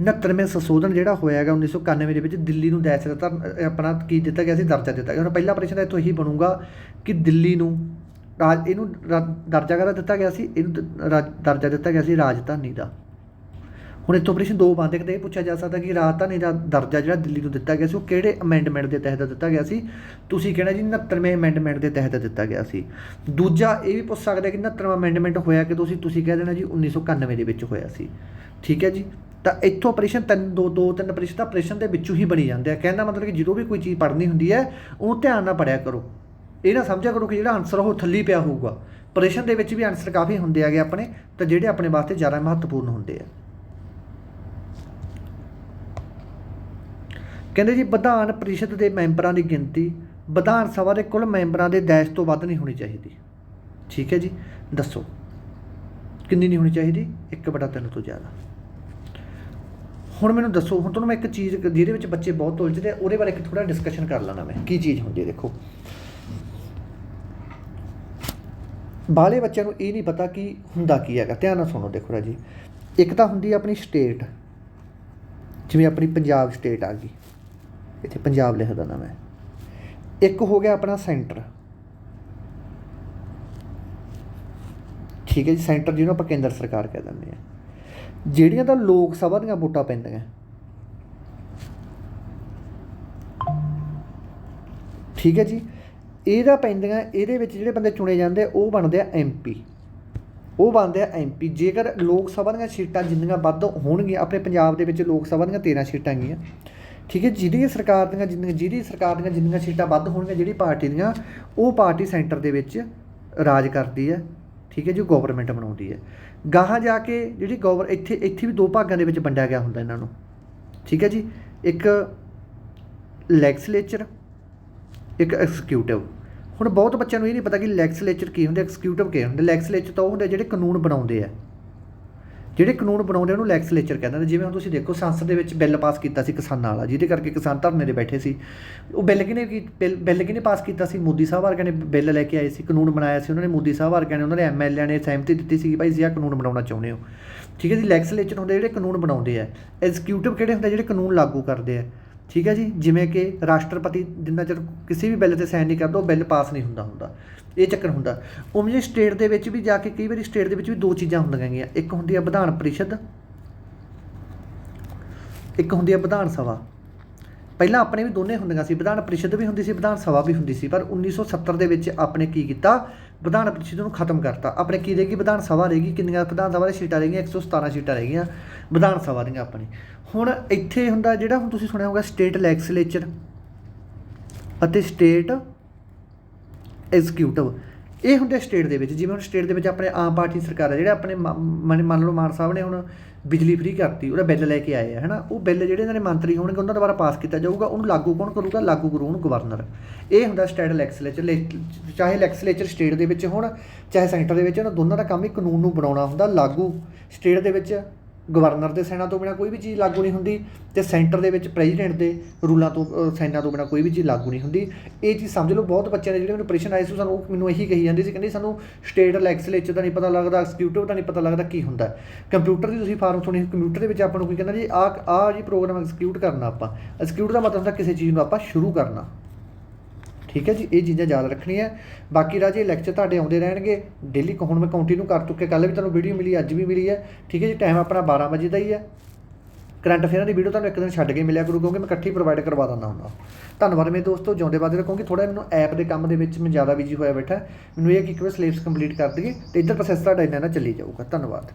69ਵੇਂ ਸੰਸ਼ੋਧਨ ਜਿਹੜਾ ਹੋਇਆ ਹੈਗਾ 1991 ਦੇ ਵਿੱਚ ਦਿੱਲੀ ਨੂੰ ਦੇਸ਼ ਦਾ ਆਪਣਾ ਕੀ ਦਿੱਤਾ ਗਿਆ ਸੀ? ਦਰਜਾ ਦਿੱਤਾ ਗਿਆ। ਹੁਣ ਪਹਿਲਾ ਪ੍ਰਸ਼ਨ ਇੱਥੋਂ ਇਹੀ ਬਣੂਗਾ ਕਿ ਦਿੱਲੀ ਨੂੰ ਰਾਜ, ਇਹਨੂੰ ਰਾ- ਦਰਜਾ ਕਾਹਦਾ ਦਿੱਤਾ ਗਿਆ ਸੀ? ਇਹਨੂੰ ਰਾਜ- ਦਰਜਾ ਦਿੱਤਾ ਗਿਆ ਸੀ ਰਾਜਧਾਨੀ ਦਾ। ਹੁਣ ਇੱਥੋਂ ਪ੍ਰਸ਼ਨ ਦੋ ਬੰਦੇ ਕਿਤੇ ਇਹ ਪੁੱਛਿਆ ਜਾ ਸਕਦਾ ਕਿ ਰਾਜਧਾਨੀ ਦਾ ਦਰਜਾ ਜਿਹੜਾ ਦਿੱਲੀ ਨੂੰ ਦਿੱਤਾ ਗਿਆ ਸੀ, ਉਹ ਕਿਹੜੇ ਅਮੈਂਡਮੈਂਟ ਦੇ ਤਹਿਤ ਦਿੱਤਾ ਗਿਆ ਸੀ? ਤੁਸੀਂ ਕਹਿਣਾ ਜੀ 69ਵੇਂ ਅਮੈਂਡਮੈਂਟ ਦੇ ਤਹਿਤ ਦਿੱਤਾ ਗਿਆ ਸੀ। ਦੂਜਾ ਇਹ ਵੀ ਪੁੱਛ ਸਕਦਾ ਕਿ 69ਵਾਂ ਅਮੈਂਡਮੈਂਟ ਹੋਇਆ ਕਿ ਤੁਸੀਂ ਤੁਸੀਂ ਕਹਿ ਦੇਣਾ ਜੀ 1991 ਦੇ ਵਿੱਚ ਹੋਇਆ ਸੀ। ਠੀਕ ਹੈ ਜੀ? ਤਾਂ ਇੱਥੋਂ ਪ੍ਰਸ਼ਨ ਤਿੰਨ, ਦੋ ਦੋ, ਤਿੰਨ ਪ੍ਰਸ਼ਨ ਤਾਂ ਪ੍ਰਸ਼ਨ ਦੇ ਵਿੱਚੋਂ ਹੀ ਬਣੀ ਜਾਂਦੇ ਆ। ਕਹਿੰਦਾ ਮਤਲਬ ਕਿ ਜਦੋਂ ਵੀ ਕੋਈ ਚੀਜ਼ ਪੜ੍ਹਨੀ ਹੁੰਦੀ ਹੈ ਉਹਨੂੰ ਧਿਆਨ ਨਾਲ ਪੜਿਆ ਕਰੋ। ਇਹ ਨਾ ਸਮਝਿਆ ਕਰੋ ਕਿ ਜਿਹੜਾ ਆਨਸਰ ਉਹ ਥੱਲੀ ਪਿਆ ਹੋਊਗਾ। ਪ੍ਰਸ਼ਨ ਦੇ ਵਿੱਚ ਵੀ ਆਨਸਰ ਕਾਫੀ ਹੁੰਦੇ ਆਗੇ ਆਪਣੇ, ਤਾਂ ਜਿਹੜੇ ਆਪਣੇ ਵਾਸਤੇ ਜ਼ਿਆਦਾ ਮਹੱਤਵਪੂਰਨ ਹੁੰਦੇ ਆ। ਕਹਿੰਦੇ ਜੀ, ਵਿਧਾਨ ਪਰਿਸ਼ਦ ਦੇ ਮੈਂਬਰਾਂ ਦੀ ਗਿਣਤੀ, ਵਿਧਾਨ ਸਭਾ ਦੇ ਕੁੱਲ ਮੈਂਬਰਾਂ ਦੇ ਦਾਇਸ਼ ਤੋਂ ਵੱਧ ਨਹੀਂ ਹੋਣੀ ਚਾਹੀਦੀ। ਠੀਕ ਹੈ ਜੀ, ਦੱਸੋ। ਕਿੰਨੀ ਨਹੀਂ ਹੋਣੀ ਚਾਹੀਦੀ? 1 ਬਟਾ 3 ਤੋਂ ਜ਼ਿਆਦਾ। ਹੁਣ ਮੈਨੂੰ ਦੱਸੋ, ਹੁਣ ਤੁਹਾਨੂੰ ਮੈਂ ਇੱਕ ਚੀਜ਼ ਜਿਹਦੇ ਵਿੱਚ ਬੱਚੇ ਬਹੁਤ ਉਲਝਦੇ ਆ, ਉਹਦੇ ਬਾਰੇ ਇੱਕ ਥੋੜਾ ਡਿਸਕਸ਼ਨ ਕਰ ਲੈਣਾ ਮੈਂ, ਕੀ ਚੀਜ਼ ਹੁੰਦੀ ਹੈ ਦੇਖੋ। ਬਾਹਲੇ ਬੱਚਿਆਂ ਨੂੰ ਇਹ ਨਹੀਂ ਪਤਾ ਕਿ ਹੁੰਦਾ ਕੀ ਹੈਗਾ, ਧਿਆਨ ਨਾਲ ਸੁਣੋ ਦੇਖੋ ਰਾਜੀ। ਇੱਕ ਤਾਂ ਹੁੰਦੀ ਹੈ ਆਪਣੀ ਸਟੇਟ ਜਿਵੇਂ ਆਪਣੀ ਪੰਜਾਬ ਸਟੇਟ ਆ ਗਈ। ਇੱਥੇ ਪੰਜਾਬ ਲਿਖ ਦਿੰਦਾ ਮੈਂ। ਇੱਕ ਹੋ ਗਿਆ ਆਪਣਾ ਸੈਂਟਰ ਠੀਕ ਹੈ ਜੀ ਸੈਂਟਰ ਜਿਹਨੂੰ ਆਪਾਂ ਕੇਂਦਰ ਸਰਕਾਰ ਕਹਿ ਦਿੰਦੇ ਆ ਜਿਹੜੀਆਂ ਤਾਂ ਲੋਕ ਸਭਾ ਦੀਆਂ ਵੋਟਾਂ ਪੈਂਦੀਆਂ। ਠੀਕ ਹੈ ਜੀ। ਇਹਦਾ ਪੈਂਦੀਆਂ, ਇਹਦੇ ਵਿੱਚ ਜਿਹੜੇ ਬੰਦੇ ਚੁਣੇ ਜਾਂਦੇ, ਉਹ ਬਣਦੇ ਆ ਐਮਪੀ ਉਹ ਬਣਦੇ ਆ ਐਮਪੀ ਜੇਕਰ ਲੋਕ ਸਭਾ ਦੀਆਂ ਸੀਟਾਂ ਜਿੰਨੀਆਂ ਵੱਧ ਹੋਣਗੀਆਂ, ਆਪਣੇ ਪੰਜਾਬ ਦੇ ਵਿੱਚ ਲੋਕ ਸਭਾ ਦੀਆਂ 13 ਸੀਟਾਂ ਗਈਆਂ ਠੀਕ ਹੈ, ਜਿਹਦੀ ਸਰਕਾਰ ਦੀਆਂ ਜਿੰਨੀਆਂ, ਜਿਹਦੀ ਸਰਕਾਰ ਦੀਆਂ ਜਿੰਨੀਆਂ ਸੀਟਾਂ ਵੱਧ ਹੋਣਗੀਆਂ, ਜਿਹੜੀ ਪਾਰਟੀ ਦੀਆਂ, ਉਹ ਪਾਰਟੀ ਸੈਂਟਰ ਦੇ ਵਿੱਚ ਰਾਜ ਕਰਦੀ ਹੈ। ਠੀਕ ਹੈ, ਜੀ ਗਵਰਨਮੈਂਟ ਬਣਾਉਂਦੀ ਹੈ। ਗਾਹਾਂ ਜਾ ਕੇ ਜਿਹੜੀ ਗਵਰ ਇੱਥੇ ਇੱਥੇ ਵੀ ਦੋ ਭਾਗਾਂ ਦੇ ਵਿੱਚ ਵੰਡਿਆ ਗਿਆ ਹੁੰਦਾ ਇਹਨਾਂ ਨੂੰ। ਠੀਕ ਹੈ ਜੀ? ਇੱਕ ਲੈਗਸਲੇਚਰ ਇੱਕ ਐਗਜੀਕਿਊਟਿਵ ਹੁਣ ਬਹੁਤ ਬੱਚਿਆਂ ਨੂੰ ਇਹ ਨਹੀਂ ਪਤਾ ਕਿ ਲੈਗਸਲੇਚਰ ਕੀ ਹੁੰਦਾ ਐਕਸੀਕਿਊਟਿਵ ਕੀ ਹੁੰਦਾ। ਲੈਗਸਲੇਚਰ ਤਾਂ ਉਹ ਹੁੰਦੇ ਜਿਹੜੇ ਕਾਨੂੰਨ ਬਣਾਉਂਦੇ ਆ। ਜਿਹੜੇ ਕਾਨੂੰਨ ਬਣਾਉਂਦੇ ਉਹਨੂੰ ਲੈਗਸਲੇਚਰ ਕਹਿੰਦੇ ਨੇ। ਜਿਵੇਂ ਹੁਣ ਤੁਸੀਂ ਦੇਖੋ, ਸੰਸਦ ਦੇ ਵਿੱਚ ਬਿੱਲ ਪਾਸ ਕੀਤਾ ਸੀ ਕਿਸਾਨਾਂ ਵਾਲਾ, ਜਿਹਦੇ ਕਰਕੇ ਕਿਸਾਨ ਧਰਨੇ ਦੇ ਬੈਠੇ ਸੀ। ਉਹ ਬਿੱਲ ਕਿਹਨੇ ਕੀ, ਬਿੱਲ ਬਿੱਲ ਕਿਹਨੇ ਪਾਸ ਕੀਤਾ ਸੀ? ਮੋਦੀ ਸਾਹਿਬ ਵਰਗਿਆਂ ਨੇ ਬਿੱਲ ਲੈ ਕੇ ਆਏ ਸੀ, ਕਾਨੂੰਨ ਬਣਾਇਆ ਸੀ ਉਹਨਾਂ ਨੇ, ਮੋਦੀ ਸਾਹਿਬ ਵਰਗਿਆਂ ਨੇ, ਉਹਨਾਂ ਦੇ ਐਮਐਲਏ ਨੇ ਸਹਿਮਤੀ ਦਿੱਤੀ ਸੀ ਕਿ ਭਾਈ ਅਸੀਂ ਆਹ ਕਾਨੂੰਨ ਬਣਾਉਣਾ ਚਾਹੁੰਦੇ ਹੋ। ਠੀਕ ਹੈ ਜੀ ਲੈਕਸਲੇਚਰ ਹੁੰਦੇ ਜਿਹੜੇ ਕਾਨੂੰਨ ਬਣਾਉਂਦੇ ਆ। ਐਗਜ਼ੀਕਿਊਟਿਵ ਕਿਹੜੇ ਹੁੰਦੇ ਜਿਹੜੇ ਕਾਨੂੰਨ ਲਾਗੂ ਕਰਦੇ ਆ? ਠੀਕ ਹੈ ਜੀ? ਜਿਵੇਂ ਕਿ ਰਾਸ਼ਟਰਪਤੀ ਜਿੰਨਾ ਚਿਰ ਕਿਸੇ ਵੀ ਬਿੱਲ ਤੇ ਸਾਈਨ ਨਹੀਂ ਕਰਦਾ, ਉਹ ਬਿੱਲ ਪਾਸ ਨਹੀਂ ਹੁੰਦਾ ਹੁੰਦਾ। ਇਹ ਚੱਕਰ ਹੁੰਦਾ। ਉਵੇਂ ਜੇ ਸਟੇਟ ਦੇ ਵਿੱਚ ਵੀ ਜਾ ਕੇ ਕਈ ਵਾਰੀ ਸਟੇਟ ਦੇ ਵਿੱਚ ਵੀ ਦੋ ਚੀਜ਼ਾਂ ਹੁੰਦੀਆਂ ਗੀਆਂ ਇੱਕ ਹੁੰਦੀ ਆ ਵਿਧਾਨ ਪਰਿਸ਼ਦ, ਇੱਕ ਹੁੰਦੀ ਆ ਵਿਧਾਨ ਸਭਾ। ਪਹਿਲਾਂ ਆਪਣੇ ਵੀ ਦੋਨੇ ਹੁੰਦੀਆਂ ਸੀ। ਵਿਧਾਨ ਪਰਿਸ਼ਦ ਵੀ ਹੁੰਦੀ ਸੀ, ਵਿਧਾਨ ਸਭਾ ਵੀ ਹੁੰਦੀ ਸੀ। ਪਰ 1970 ਦੇ ਵਿੱਚ ਆਪਣੇ ਕੀ ਕੀਤਾ? ਵਿਧਾਨ ਪਰਿਸ਼ਦ ਨੂੰ ਖਤਮ ਕਰਤਾ। ਆਪਣੇ ਕੀ ਰਹੇਗੀ ਵਿਧਾਨ ਸਭਾ ਰਹੇਗੀ ਕਿੰਨੀਆਂ ਵਿਧਾਨ ਸਭਾ ਦੀਆਂ ਸੀਟਾਂ ਰਹਿਗੀਆਂ 117 ਸੀਟਾਂ ਰਹਿ ਗਈਆਂ ਵਿਧਾਨ ਸਭਾ ਦੀਆਂ ਆਪਣੀ। ਹੁਣ ਇੱਥੇ ਹੁੰਦਾ ਜਿਹੜਾ ਹੁਣ ਤੁਸੀਂ ਸੁਣਿਆ ਹੋਗਾ ਸਟੇਟ ਲੈਗਸਲੇਚਰ ਅਤੇ ਸਟੇਟ ਐਗਜ਼ੀਕਿਊਟਿਵ। ਇਹ ਹੁੰਦੇ ਸਟੇਟ ਦੇ ਵਿੱਚ। ਜਿਵੇਂ ਹੁਣ ਸਟੇਟ ਦੇ ਵਿੱਚ ਆਪਣੇ ਆਮ ਪਾਰਟੀ ਸਰਕਾਰ ਹੈ ਜਿਹੜੇ ਆਪਣੇ ਮ- ਮੰਨ ਲਓ ਮਾਨ ਸਾਹਿਬ ਨੇ ਹੁਣ ਬਿਜਲੀ ਫ੍ਰੀ ਕਰਤੀ, ਉਹਦਾ ਬਿੱਲ ਲੈ ਕੇ ਆਏ ਆ, ਹਨਾ? ਉਹ ਬਿੱਲ ਜਿਹੜੇ ਇਹਨਾਂ ਦੇ ਮੰਤਰੀ ਹੋਣਗੇ, ਉਹਨਾਂ ਦੁਆਰਾ ਪਾਸ ਕੀਤਾ ਜਾਊਗਾ, ਉਹਨੂੰ ਲਾਗੂ ਕੌਣ ਕਰੂਗਾ? ਲਾਗੂ ਕਰੂ ਉਹਨੂੰ ਗਵਰਨਰ ਇਹ ਹੁੰਦਾ ਸਟੇਟ ਲੈਗਸਲੇਚਰ ਚਾਹੇ ਲੈਕਸਲੇਚਰ ਸਟੇਟ ਦੇ ਵਿੱਚ ਹੋਣ, ਚਾਹੇ ਸੈਂਟਰ ਦੇ ਵਿੱਚ ਉਹਨਾਂ ਦੋਨਾਂ ਦਾ ਕੰਮ ਹੀ ਕਾਨੂੰਨ ਨੂੰ ਬਣਾਉਣਾ ਹੁੰਦਾ, ਲਾਗੂ ਸਟੇਟ ਦੇ ਵਿੱਚ। ਗਵਰਨਰ ਦੇ ਸੈਨਾ ਤੋਂ ਬਿਨਾ ਕੋਈ ਵੀ ਚੀਜ਼ ਲਾਗੂ ਨਹੀਂ ਹੁੰਦੀ ਤੇ ਸੈਂਟਰ ਦੇ ਵਿੱਚ ਪ੍ਰੈਜ਼ੀਡੈਂਟ ਦੇ ਰੂਲਾਂ ਤੋਂ ਸੈਨਾ ਤੋਂ ਬਿਨਾ ਕੋਈ ਵੀ ਚੀਜ਼ ਲਾਗੂ ਨਹੀਂ ਹੁੰਦੀ। ਇਹ ਚੀਜ਼ ਸਮਝ ਲਓ, ਬਹੁਤ ਬੱਚਿਆਂ ਦੇ ਜਿਹੜੇ ਮੈਨੂੰ ਪ੍ਰਸ਼ਨ ਆਏ ਸੀ ਸਾਨੂੰ ਮੈਨੂੰ ਇਹੀ ਕਹੀ ਜਾਂਦੇ ਸੀ, ਕਹਿੰਦੇ ਸਾਨੂੰ ਸਟੇਟ ਲੈਗਸਲੇਚਰ ਦਾ ਨਹੀਂ ਪਤਾ ਲੱਗਦਾ ਐਕਸੀਕਿਊਟਿਵ ਦਾ ਨਹੀਂ ਪਤਾ ਲੱਗਦਾ ਕੀ ਹੁੰਦਾ। ਕੰਪਿਊਟਰ ਦੀ ਤੁਸੀਂ ਫਾਰਮ ਸੁਣੀ ਕੰਪਿਊਟਰ ਦੇ ਵਿੱਚ ਆਪਾਂ ਨੂੰ ਕੋਈ ਕਹਿੰਦਾ ਜੀ, ਆਹ ਆਹ ਜੀ ਪ੍ਰੋਗਰਾਮ ਐਗਜੀਕਿਊਟ ਕਰਨਾ ਆਪਾਂ। ਐਕਸੀਕਿਊਟ ਦਾ ਮਤਲਬ ਹੁੰਦਾ ਕਿਸੇ ਚੀਜ਼ ਨੂੰ ਆਪਾਂ ਸ਼ੁਰੂ ਕਰਨਾ। ਠੀਕ ਹੈ ਜੀ, ਇਹ ਚੀਜ਼ਾਂ ਯਾਦ ਰੱਖਣੀਆਂ। ਬਾਕੀ ਰਾਜੇ ਲੈਕਚਰ ਤੁਹਾਡੇ ਆਉਂਦੇ ਰਹਿਣਗੇ। ਡੇਲੀ ਹੁਣ ਮੈਂ ਕੰਟੀਨਿਊ ਕਰ ਚੁੱਕੇ ਕੱਲ ਵੀ ਤੁਹਾਨੂੰ ਵੀਡੀਓ ਮਿਲੀ, ਅੱਜ ਵੀ ਮਿਲੀ ਹੈ। ਠੀਕ ਹੈ ਜੀ ਟਾਈਮ ਆਪਣਾ 12 ਵਜੇ ਦਾ ਹੀ ਹੈ। ਕਰੰਟ ਅਫੇਅਰਾਂ ਦੀ ਵੀਡੀਓ ਤੁਹਾਨੂੰ ਇੱਕ ਦਿਨ ਛੱਡ ਕੇ ਮਿਲਿਆ ਕਰੂ, ਕਿਉਂਕਿ ਮੈਂ ਇਕੱਠੀ ਪ੍ਰੋਵਾਈਡ ਕਰਵਾ ਦਿੰਦਾ ਹੁੰਦਾ। ਧੰਨਵਾਦ ਮੇਰੇ ਦੋਸਤੋ, ਜਿਉਂਦੇ ਬਾਦ ਰੱਖੋਗੇ ਥੋੜਾ ਮੈਨੂੰ ਐਪ ਦੇ ਕੰਮ ਦੇ ਵਿੱਚ ਮੈਂ ਜ਼ਿਆਦਾ ਬਿਜ਼ੀ ਹੋਇਆ ਬੈਠਾ। ਮੈਨੂੰ ਇਹ ਕਿ ਇੱਕ ਵਾਰ ਸਿਲੇਬਸ ਕੰਪਲੀਟ ਕਰ ਦਈਏ ਤੇ ਇੱਧਰ ਪ੍ਰੋਸੈਸ ਤੁਹਾਡਾ ਇੰਨਾ ਨਾ ਚੱਲੀ ਜਾਊਗਾ। ਧੰਨਵਾਦ।